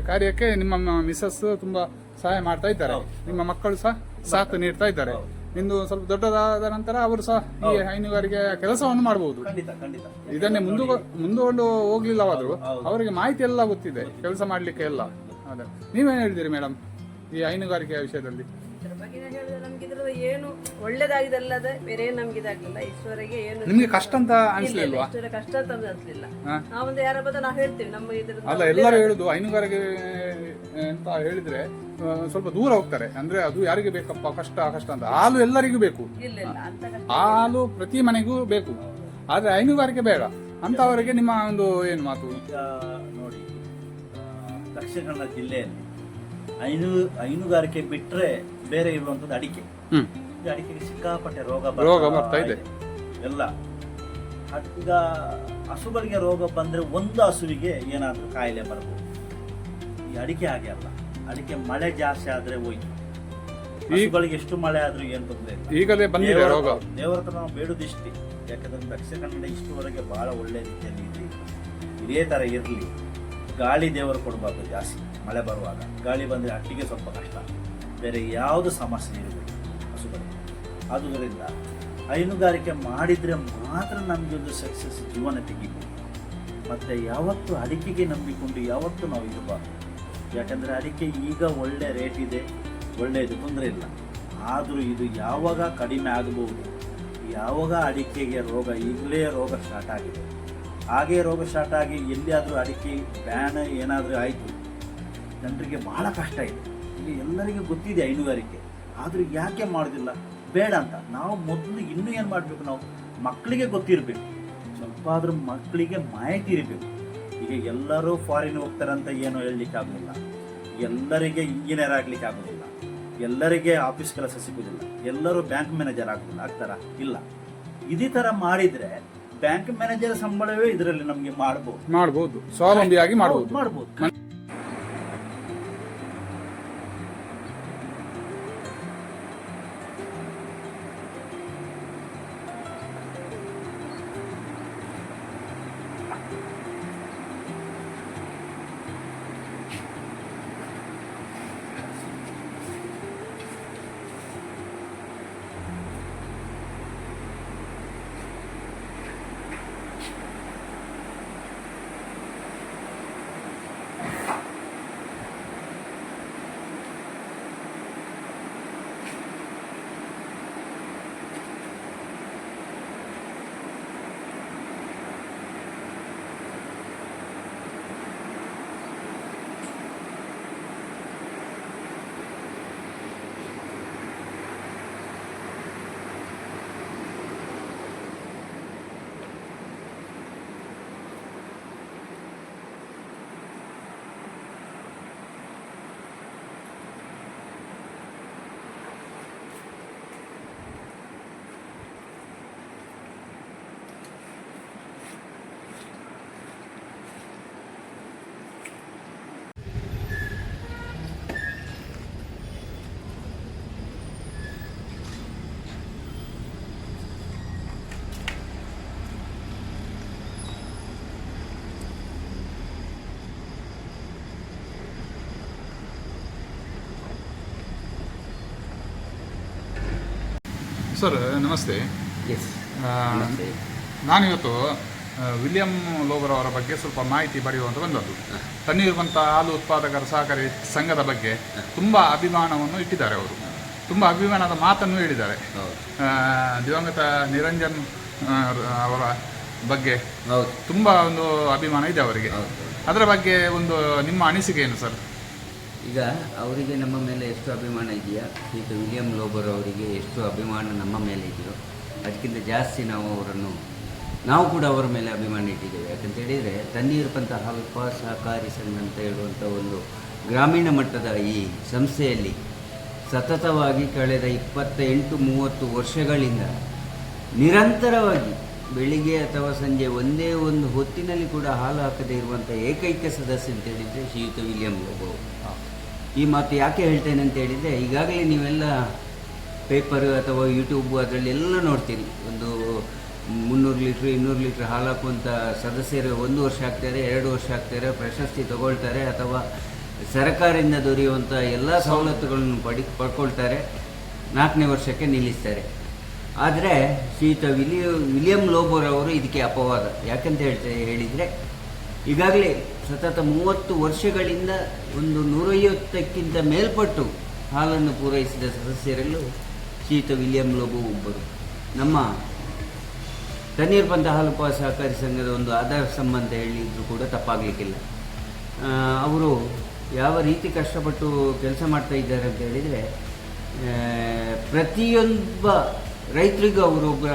Speaker 1: ಕಾರ್ಯಕ್ಕೆ ನಿಮ್ಮ ಮಿಸಸ್ ತುಂಬಾ ಸಹಾಯ ಮಾಡ್ತಾ ಇದ್ದಾರೆ. ನಿಮ್ಮ ಮಕ್ಕಳು ಸಹ ಸಾಥ್ ನೀಡ್ತಾ ಇದ್ದಾರೆ. ಇಂದು ಸ್ವಲ್ಪ ದೊಡ್ಡದಾದ ನಂತರ ಅವರು ಸಹ ಈ ಹೈನುಗಾರಿಕೆ ಕೆಲಸವನ್ನು ಮಾಡಬಹುದು
Speaker 2: ಖಂಡಿತ ಖಂಡಿತ.
Speaker 1: ಇದನ್ನೇ ಮುಂದು ಮುಂದುಕೊಂಡು ಹೋಗ್ಲಿಲ್ಲವಾದ್ರು. ಅವರಿಗೆ ಮಾಹಿತಿ ಎಲ್ಲ ಗೊತ್ತಿದೆ ಕೆಲಸ ಮಾಡ್ಲಿಕ್ಕೆ ಎಲ್ಲ. ಅದೇ. ನೀವೇನು ಹೇಳಿದಿರಿ ಮೇಡಮ್ ಈ ಹೈನುಗಾರಿಕೆಯ ವಿಷಯದಲ್ಲಿ?
Speaker 3: ಏನು ಒಳ್ಳೇದಾಗಿದಲ್ಲದೆ ಬೇರೆ ಏನು ನಮ್ಗೆ ಇದಾಗ್ಲಿಲ್ಲ. ಈಶ್ವರಿಗೆ ಏನು
Speaker 1: ನಿಮ್ಗೆ ಕಷ್ಟ ಅಂತ ಅನಿಸ್ಲಿಲ್ವಾ?
Speaker 3: ಕಷ್ಟ ಅಂತ ಅನ್ಸ್ಲಿಲ್ಲ.
Speaker 1: ಹಾ?
Speaker 3: ನಾವೊಂದು ಯಾರ ಬದ ನಾವು ಹೇಳ್ತೀವಿ ನಮ್ಮ ಇದ್ರ
Speaker 1: ಅಲ್ಲ ಎಲ್ಲರೂ ಹೇಳುದು ಹೈನುಗಾರಿಕೆ ಅಂತ ಹೇಳಿದ್ರೆ ಸ್ವಲ್ಪ ದೂರ ಹೋಗ್ತಾರೆ. ಅಂದ್ರೆ ಅದು ಯಾರಿಗೆ ಬೇಕಪ್ಪ ಕಷ್ಟ ಕಷ್ಟ ಅಂತ. ಹಾಲು ಎಲ್ಲರಿಗೂ ಬೇಕು.
Speaker 3: ಇಲ್ಲ ಇಲ್ಲ ಅಂತ ಕಷ್ಟ
Speaker 1: ಹಾಲು ಪ್ರತಿ ಮನೆಗೂ ಬೇಕು. ಆದ್ರೆ ಹೈನುಗಾರಿಕೆ ಬೇಡ. ಅಂತವರಿಗೆ ನಿಮ್ಮ ಒಂದು ಏನು ಮಾತು?
Speaker 2: ಈಗ ನೋಡಿ ದಕ್ಷಿಣ ಕನ್ನಡ ಜಿಲ್ಲೆಯಲ್ಲಿ ಹೈನು ಹೈನುಗಾರಿಕೆ ಬಿಟ್ಟರೆ ಬೇರೆ ಇರುವಂಥದ್ದು ಅಡಿಕೆ. ಈ ಅಡಿಕೆಗೆ ಸಿಕ್ಕಾಪಟ್ಟೆ ರೋಗ
Speaker 1: ರೋಗ ಬರ್ತಾ ಇದೆ.
Speaker 2: ಎಲ್ಲ. ಈಗ ಹಸುಗಳಿಗೆ ರೋಗ ಬಂದ್ರೆ ಒಂದು ಹಸುವಿಗೆ ಏನಾದರೂ ಕಾಯಿಲೆ ಬರ್ಬೋದು. ಈ ಅಡಿಕೆ ಹಾಗೆ ಅಲ್ಲ. ಅಡಿಕೆ ಮಳೆ ಜಾಸ್ತಿ ಆದ್ರೆ ಹೋಯ್ತು. ಹಸುಗಳಿಗೆ ಎಷ್ಟು ಮಳೆ ಆದ್ರೂ ಏನು ತೊಂದರೆ
Speaker 1: ಈಗಲೇ ಬಂದಿದೆ ರೋಗ.
Speaker 2: ದೇವರ ಹತ್ರ ನಾವು ಬೇಡುದಿಷ್ಟಿ ಯಾಕಂದ್ರೆ ದಕ್ಷಿಣ ಕನ್ನಡ ಇಷ್ಟುವರೆಗೆ ಬಹಳ ಒಳ್ಳೆ ರೀತಿಯಲ್ಲಿ ಇದೆ. ಇದೇ ತರ ಇರಲಿ. ಗಾಳಿ ದೇವರು ಕೊಡಬಾರ್ದು ಜಾಸ್ತಿ. ಮಳೆ ಬರುವಾಗ. ಗಾಳಿ ಬಂದ್ರೆ ಅಟ್ಟಿಗೆ ಸ್ವಲ್ಪ ಕಷ್ಟ. ಬೇರೆ ಯಾವುದು ಸಮಸ್ಯೆ ಇರಬೇಕು ಆದುದರಿಂದ ಹೈನುಗಾರಿಕೆ ಮಾಡಿದರೆ ಮಾತ್ರ ನಮಗೆ ಒಂದು ಸಕ್ಸಸ್ ಜೀವನ ತೆಗಿಬೇಕು ಮತ್ತು ಯಾವತ್ತು ಅಡಿಕೆಗೆ ನಂಬಿಕೊಂಡು ಯಾವತ್ತೂ ನಾವು ಇರಬಾರ್ದು ಯಾಕಂದರೆ ಅಡಿಕೆ ಈಗ ಒಳ್ಳೆ ರೇಟ್ ಇದೆ ಒಳ್ಳೆಯದು ತೊಂದರೆ ಇಲ್ಲ. ಆದರೂ ಇದು ಯಾವಾಗ ಕಡಿಮೆ ಆಗಬಹುದು, ಯಾವಾಗ ಅಡಿಕೆಗೆ ರೋಗ, ಈಗಲೇ ರೋಗ ಸ್ಟಾರ್ಟ್ ಆಗಿದೆ. ಹಾಗೆ ರೋಗ ಸ್ಟಾರ್ಟ್ ಆಗಿ ಎಲ್ಲಿಯಾದರೂ ಅಡಿಕೆ ಬ್ಯಾನ್ ಏನಾದರೂ ಆಯಿತು, ಜನರಿಗೆ ಬಹಳ ಕಷ್ಟ ಇದೆ. ಇಲ್ಲಿ ಎಲ್ಲರಿಗೂ ಗೊತ್ತಿದೆ ಹೈನುಗಾರಿಕೆ, ಆದರೂ ಯಾಕೆ ಮಾಡೋದಿಲ್ಲ? ಬೇಡ ಅಂತ. ನಾವು ಮೊದಲು ಇನ್ನೂ ಏನು ಮಾಡಬೇಕು ನಾವು? ಮಕ್ಕಳಿಗೆ ಗೊತ್ತಿರಬೇಕು. ಸ್ವಲ್ಪ ಆದರೂ ಮಕ್ಕಳಿಗೆ ಮಾಹಿತಿ ಇರಬೇಕು. ಈಗ ಎಲ್ಲರೂ ಫಾರಿನ್ ಹೋಗ್ತಾರೆ ಅಂತ ಏನು ಹೇಳಲಿಕ್ಕೆ ಆಗೋದಿಲ್ಲ. ಎಲ್ಲರಿಗೆ ಇಂಜಿನಿಯರ್ ಆಗಲಿಕ್ಕೆ ಆಗೋದಿಲ್ಲ. ಎಲ್ಲರಿಗೆ ಆಫೀಸ್ ಕೆಲಸ ಸಿಗೋದಿಲ್ಲ. ಎಲ್ಲರೂ ಬ್ಯಾಂಕ್ ಮ್ಯಾನೇಜರ್ ಆಗೋದಿಲ್ಲ. ಆಗ್ತಾರ? ಇಲ್ಲ. ಇದೇ ಥರ ಮಾಡಿದರೆ ಬ್ಯಾಂಕ್ ಮ್ಯಾನೇಜರ್ ಸಂಬಳವೇ ಇದರಲ್ಲಿ ನಮಗೆ ಮಾಡ್ಬೋದು.
Speaker 1: ಮಾಡ್ಬೋದು. ಸ್ವಾವಲಂಬಿಯಾಗಿ ಮಾಡ್ಬೋದು.
Speaker 2: ಮಾಡ್ಬೋದು.
Speaker 1: ಸರ್ ನಮಸ್ತೆ.
Speaker 4: ಎಸ್ ನಮಸ್ತೆ.
Speaker 1: ನಾನಿವತ್ತು ವಿಲಿಯಂ ಲೋಬರ್ ಅವರ ಬಗ್ಗೆ ಸ್ವಲ್ಪ ಮಾಹಿತಿ ಪಡೆಯುವಂತ ಬಂದದ್ದು. ತನ್ನಿರುವಂಥ ಹಾಲು ಉತ್ಪಾದಕರ ಸಹಕಾರಿ ಸಂಘದ ಬಗ್ಗೆ ತುಂಬ ಅಭಿಮಾನವನ್ನು ಇಟ್ಟಿದ್ದಾರೆ ಅವರು. ತುಂಬ ಅಭಿಮಾನದ ಮಾತನ್ನು ಹೇಳಿದ್ದಾರೆ. ಆ, ದಿವಂಗತ ನಿರಂಜನ್ ಅವರ ಬಗ್ಗೆ ತುಂಬ ಒಂದು ಅಭಿಮಾನ ಇದೆ ಅವರಿಗೆ. ಅದರ ಬಗ್ಗೆ ಒಂದು ನಿಮ್ಮ ಅನಿಸಿಕೆ ಏನು ಸರ್?
Speaker 4: ಈಗ ಅವರಿಗೆ ನಮ್ಮ ಮೇಲೆ ಎಷ್ಟು ಅಭಿಮಾನ ಇದೆಯಾ? ಈಗ ವಿಲಿಯಂ ಲೋಬರ್ ಅವರಿಗೆ ಎಷ್ಟು ಅಭಿಮಾನ ನಮ್ಮ ಮೇಲೆ ಇದೆಯೋ, ಅದಕ್ಕಿಂತ ಜಾಸ್ತಿ ನಾವು ಅವರನ್ನು, ನಾವು ಕೂಡ ಅವರ ಮೇಲೆ ಅಭಿಮಾನ ಇಟ್ಟಿದ್ದೇವೆ. ಯಾಕಂತ ಹೇಳಿದರೆ ತಣ್ಣೀರುಪಂಥ ವಿಪ ಸಹಕಾರಿ ಸಂಘ ಅಂತ ಹೇಳುವಂಥ ಒಂದು ಗ್ರಾಮೀಣ ಮಟ್ಟದ ಈ ಸಂಸ್ಥೆಯಲ್ಲಿ ಸತತವಾಗಿ ಕಳೆದ ಇಪ್ಪತ್ತೆಂಟು ಮೂವತ್ತು ವರ್ಷಗಳಿಂದ ನಿರಂತರವಾಗಿ ಬೆಳಿಗ್ಗೆ ಅಥವಾ ಸಂಜೆ ಒಂದೇ ಒಂದು ಹೊತ್ತಿನಲ್ಲಿ ಕೂಡ ಹಾಲು ಹಾಕದೇ ಇರುವಂಥ ಏಕೈಕ ಸದಸ್ಯ ಅಂತ ಹೇಳಿದರೆ ಶ್ರೀಯುತ ವಿಲಿಯಂ ಲೋಬೋ ಈ ಮಾತು ಯಾಕೆ ಹೇಳ್ತೇನೆ ಅಂತ ಹೇಳಿದರೆ, ಈಗಾಗಲೇ ನೀವೆಲ್ಲ ಪೇಪರ್ ಅಥವಾ ಯೂಟ್ಯೂಬ್ ಅದರಲ್ಲಿ ಎಲ್ಲ ನೋಡ್ತೀರಿ. ಒಂದು ಮುನ್ನೂರು ಲೀಟ್ರ್, ಇನ್ನೂರು ಲೀಟ್ರ್ ಹಾಲು ಹಾಕುವಂಥ ಸದಸ್ಯರು ಒಂದು ವರ್ಷ ಆಗ್ತಾರೆ, ಎರಡು ವರ್ಷ ಆಗ್ತಾರೆ, ಪ್ರಶಸ್ತಿ ತಗೊಳ್ತಾರೆ ಅಥವಾ ಸರ್ಕಾರದಿಂದ ದೊರೆಯುವಂಥ ಎಲ್ಲ ಸವಲತ್ತುಗಳನ್ನು ಪಡಿ, ಪಡ್ಕೊಳ್ತಾರೆ, ನಾಲ್ಕನೇ ವರ್ಷಕ್ಕೆ ನಿಲ್ಲಿಸ್ತಾರೆ. ಆದರೆ ಶ್ರೀಯುತ ವಿಲಿಯ, ವಿಲಿಯಂ ಲೋಬೋರ್ ಅವರು ಇದಕ್ಕೆ ಅಪವಾದ. ಯಾಕಂತ ಹೇಳ್ತಾರೆ ಹೇಳಿದರೆ, ಈಗಾಗಲೇ ಸತತ ಮೂವತ್ತು ವರ್ಷಗಳಿಂದ ಒಂದು ನೂರೈವತ್ತಕ್ಕಿಂತ ಮೇಲ್ಪಟ್ಟು ಹಾಲನ್ನು ಪೂರೈಸಿದ ಸದಸ್ಯರಲ್ಲೂ ಶೀತ ವಿಲಿಯಂ ಲೋಬೋ ಒಬ್ಬರು. ನಮ್ಮ ತಣ್ಣೀರ್ ಹಾಲು ಉಪ ಸಹಕಾರಿ ಸಂಘದ ಒಂದು ಆಧಾರ ಸಂಬಂಧ ಹೇಳಿದ್ರು ಕೂಡ ತಪ್ಪಾಗಲಿಕ್ಕಿಲ್ಲ. ಅವರು ಯಾವ ರೀತಿ ಕಷ್ಟಪಟ್ಟು ಕೆಲಸ ಮಾಡ್ತಾ ಇದ್ದಾರೆ ಅಂತ ಹೇಳಿದರೆ ಪ್ರತಿಯೊಬ್ಬ ರೈತರಿಗೂ ಅವರೊಬ್ಬರ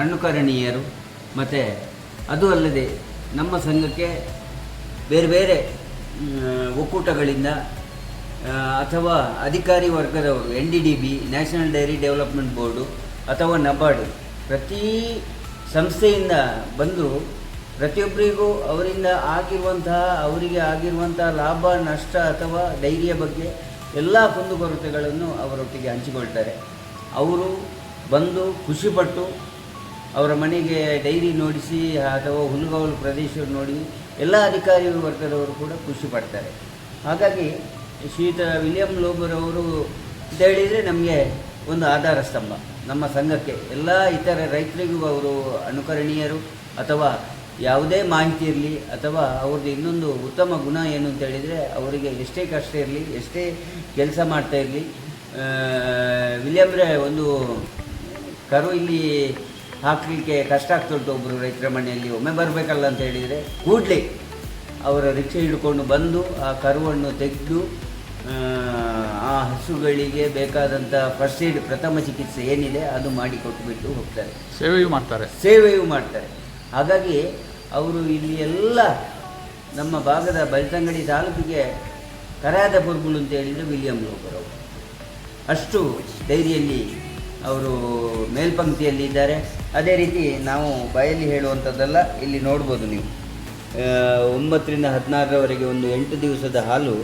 Speaker 4: ಅಣ್ಣುಕರಣೀಯರು ಮತ್ತು ಅದು ಅಲ್ಲದೆ ನಮ್ಮ ಸಂಘಕ್ಕೆ ಬೇರೆ ಬೇರೆ ಒಕ್ಕೂಟಗಳಿಂದ ಅಥವಾ ಅಧಿಕಾರಿ ವರ್ಗದವರು, N D D B, national dairy development board ಅಥವಾ ನಬಾರ್ಡು, ಪ್ರತಿ ಸಂಸ್ಥೆಯಿಂದ ಬಂದು ಪ್ರತಿಯೊಬ್ಬರಿಗೂ ಅವರಿಂದ ಆಗಿರುವಂತಹ, ಅವರಿಗೆ ಆಗಿರುವಂತಹ ಲಾಭ, ನಷ್ಟ ಅಥವಾ ಡೈರಿಯ ಬಗ್ಗೆ ಎಲ್ಲ ಕುಂದುಕೊರತೆಗಳನ್ನು ಅವರೊಟ್ಟಿಗೆ ಹಂಚಿಕೊಳ್ತಾರೆ. ಅವರು ಬಂದು ಖುಷಿಪಟ್ಟು ಅವರ ಮನೆಗೆ ಡೈರಿ ನೋಡಿಸಿ ಅಥವಾ ಹುಲ್ಲುಗಾವಲು ಪ್ರದೇಶ ನೋಡಿ ಎಲ್ಲ ಅಧಿಕಾರಿ ವರ್ಗದವರು ಕೂಡ ಖುಷಿ ಪಡ್ತಾರೆ. ಹಾಗಾಗಿ ಶ್ರೀಯುತ ವಿಲಿಯಂ ಲೋಬರ್ ಅವರು ಅಂತ ಹೇಳಿದರೆ ನಮಗೆ ಒಂದು ಆಧಾರ ಸ್ತಂಭ. ನಮ್ಮ ಸಂಘಕ್ಕೆ ಎಲ್ಲ ಇತರ ರೈತರಿಗೂ ಅವರು ಅನುಕರಣೀಯರು ಅಥವಾ ಯಾವುದೇ ಮಾಹಿತಿ ಇರಲಿ ಅಥವಾ ಅವ್ರದ್ದು ಇನ್ನೊಂದು ಉತ್ತಮ ಗುಣ ಏನು ಅಂತ ಹೇಳಿದರೆ ಅವರಿಗೆ ಎಷ್ಟೇ ಕಷ್ಟ ಇರಲಿ, ಎಷ್ಟೇ ಕೆಲಸ ಮಾಡ್ತಾ ಇರಲಿ ವಿಲಿಯಮ್ರೆ ಒಂದು ಕರು ಇಲ್ಲಿ ಹಾಕಲಿಕ್ಕೆ ಕಷ್ಟ ಆಗ್ತುಂಟು ಒಬ್ಬರು ರೈತರ ಮನೆಯಲ್ಲಿ. ಒಮ್ಮೆ ಬರಬೇಕಲ್ಲ ಅಂತ ಹೇಳಿದರೆ ಕೂಡಲೇ ಅವರ ರಿಕ್ಷೆ ಹಿಡ್ಕೊಂಡು ಬಂದು ಆ ಕರುವನ್ನು ತೆಗೆದು ಆ ಹಸುಗಳಿಗೆ ಬೇಕಾದಂಥ ಫಸ್ಟ್ ಏಡ್ ಪ್ರಥಮ ಚಿಕಿತ್ಸೆ ಏನಿದೆ ಅದು ಮಾಡಿ ಕೊಟ್ಟುಬಿಟ್ಟು ಹೋಗ್ತಾರೆ.
Speaker 1: ಸೇವೆಯು ಮಾಡ್ತಾರೆ.
Speaker 4: ಸೇವೆಯೂ ಮಾಡ್ತಾರೆ. ಹಾಗಾಗಿ ಅವರು ಇಲ್ಲಿ ಎಲ್ಲ ನಮ್ಮ ಭಾಗದ ಬೆಳ್ತಂಗಡಿ ತಾಲೂಕಿಗೆ ಕರಾದ ಪುರ್ಗುಳು ಅಂತ ಹೇಳಿದರೆ ವಿಲಿಯಂ ಲೋಕರವರು. ಅಷ್ಟು ಡೈರಿಯಲ್ಲಿ ಅವರು ಮೇಲ್ಪಂಕ್ತಿಯಲ್ಲಿ ಇದ್ದಾರೆ ಅದೇ ರೀತಿ ನಾವು ಬಾಯಲ್ಲಿ ಹೇಳುವಂಥದ್ದೆಲ್ಲ ಇಲ್ಲಿ ನೋಡ್ಬೋದು ನೀವು. ಒಂಬತ್ತರಿಂದ ಹದಿನಾರರವರೆಗೆ ಒಂದು ಎಂಟು ದಿವಸದ ಹಾಲು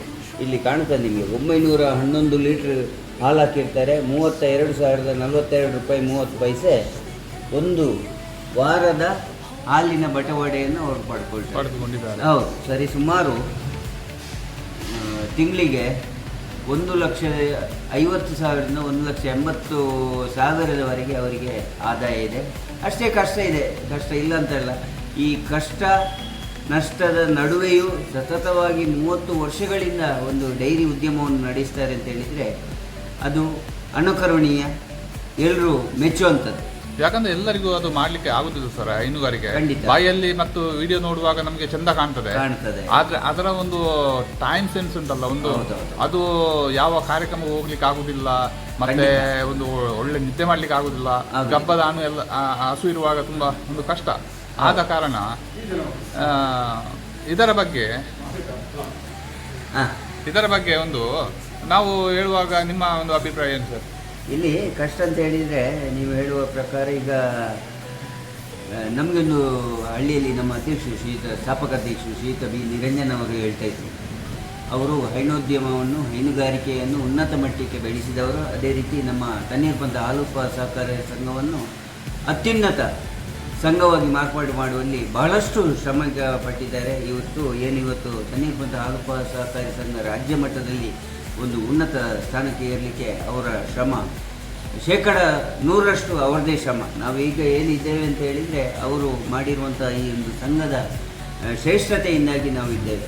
Speaker 4: ಇಲ್ಲಿ ಕಾಣ್ತದೆ ನಿಮಗೆ. ಒಂಬೈನೂರ ಹನ್ನೊಂದು ಲೀಟ್ರ್ ಹಾಲು ಹಾಕಿರ್ತಾರೆ. ಮೂವತ್ತ ಎರಡು ಸಾವಿರದ ನಲವತ್ತೆರಡು ರೂಪಾಯಿ ಮೂವತ್ತು ಪೈಸೆ ಒಂದು ವಾರದ ಹಾಲಿನ ಬಟವಾಡೆಯನ್ನು ಅವರು ಪಡ್ಕೊಳ್ತಾರೆ. ಹೌದು ಸರಿ ಸುಮಾರು ತಿಂಗಳಿಗೆ ಒಂದು ಲಕ್ಷ ಐವತ್ತು ಸಾವಿರದಿಂದ ಒಂದು ಲಕ್ಷ ಎಂಬತ್ತು ಸಾವಿರದವರೆಗೆ ಅವರಿಗೆ ಆದಾಯ ಇದೆ. ಅಷ್ಟೇ ಕಷ್ಟ ಇದೆ. ಕಷ್ಟ ಇಲ್ಲ ಅಂತಲ್ಲ. ಈ ಕಷ್ಟ, ನಷ್ಟದ ನಡುವೆಯೂ ಸತತವಾಗಿ ಮೂವತ್ತು ವರ್ಷಗಳಿಂದ ಒಂದು ಡೈರಿ ಉದ್ಯಮವನ್ನು ನಡೆಸ್ತಾರೆ ಅಂತ ಹೇಳಿದರೆ ಅದು ಅನುಕರಣೀಯ ಎಲ್ಲರೂ ಮೆಚ್ಚುವಂಥದ್ದು.
Speaker 1: ಯಾಕಂದ್ರೆ ಎಲ್ಲರಿಗೂ ಅದು ಮಾಡ್ಲಿಕ್ಕೆ ಆಗುದಿಲ್ಲ ಸರ್ ಹೈನುಗಾರಿಕೆ.
Speaker 4: ಖಂಡಿತ.
Speaker 1: ಬಾಯಲ್ಲಿ ಮತ್ತು ವಿಡಿಯೋ ನೋಡುವಾಗ ನಮಗೆ ಚಂದ ಕಾಣ್ತದೆ.
Speaker 4: ಕಾಣ್ತದೆ.
Speaker 1: ಆದ್ರೆ ಅದರ ಒಂದು ಟೈಮ್ ಸೆನ್ಸ್ ಉಂಟಲ್ಲ ಒಂದು
Speaker 4: ಹೌದೌದು.
Speaker 1: ಅದು ಯಾವ ಕಾರ್ಯಕ್ರಮ ಹೋಗ್ಲಿಕ್ಕೆ ಆಗುದಿಲ್ಲ ಮತ್ತೆ ಒಂದು ಒಳ್ಳೆ ನಿದ್ದೆ ಮಾಡ್ಲಿಕ್ಕೆ ಆಗುದಿಲ್ಲ
Speaker 4: ಆಗುದಿಲ್ಲ.
Speaker 1: ಗಬ್ಬದ ಹಣ ಎಲ್ಲ ಆ, ಹಸು ಇರುವಾಗ ತುಂಬಾ ಒಂದು ಕಷ್ಟ. ಆದ ಕಾರಣ ಆ, ಇದರ ಬಗ್ಗೆ
Speaker 4: ಹಾಂ.
Speaker 1: ಇದರ ಬಗ್ಗೆ ಒಂದು ನಾವು ಹೇಳುವಾಗ ನಿಮ್ಮ ಒಂದು ಅಭಿಪ್ರಾಯ ಏನು ಸರ್?
Speaker 4: ಇಲ್ಲಿ ಕಷ್ಟ ಅಂತ ಹೇಳಿದರೆ ನೀವು ಹೇಳುವ ಪ್ರಕಾರ ಈಗ ನಮಗೊಂದು ಹಳ್ಳಿಯಲ್ಲಿ ನಮ್ಮ ಅಧ್ಯಕ್ಷರು ಶ್ರೀಯುತ ಸ್ಥಾಪಕ ಅಧ್ಯಕ್ಷರು ಶ್ರೀಯುತ ಬಿ ನಿರಂಜನ್ ಅವರು ಹೇಳ್ತಾ ಇದ್ರು. ಅವರು ಹೈನೋದ್ಯಮವನ್ನು, ಹೈನುಗಾರಿಕೆಯನ್ನು ಉನ್ನತ ಮಟ್ಟಕ್ಕೆ ಬೆಳೆಸಿದವರು. ಅದೇ ರೀತಿ ನಮ್ಮ ತಣ್ಣೀರ್ ಪಂಥ ಹಾಲುಪ ಸಹಕಾರ ಸಂಘವನ್ನು ಅತ್ಯುನ್ನತ ಸಂಘವಾಗಿ ಮಾರ್ಪಾಡು ಮಾಡುವಲ್ಲಿ ಬಹಳಷ್ಟು ಶ್ರಮ ಪಟ್ಟಿದ್ದಾರೆ. ಇವತ್ತು, ಏನಿವತ್ತು, ತಣ್ಣೀರ್ ಪಂಥ ಹಾಲುಪ ಸಹಕಾರಿ ಸಂಘ ರಾಜ್ಯ ಮಟ್ಟದಲ್ಲಿ ಒಂದು ಉನ್ನತ ಸ್ಥಾನಕ್ಕೆ ಏರಲಿಕ್ಕೆ ಅವರ ಶ್ರಮ. ಶೇಕಡ ನೂರರಷ್ಟು ಅವರದೇ ಶ್ರಮ. ನಾವು ಈಗ ಏನಿದ್ದೇವೆ ಅಂತ ಹೇಳಿದರೆ ಅವರು ಮಾಡಿರುವಂಥ ಈ ಒಂದು ಸಂಘದ ಶ್ರೇಷ್ಠತೆಯಿಂದಾಗಿ ನಾವು ಇದ್ದೇವೆ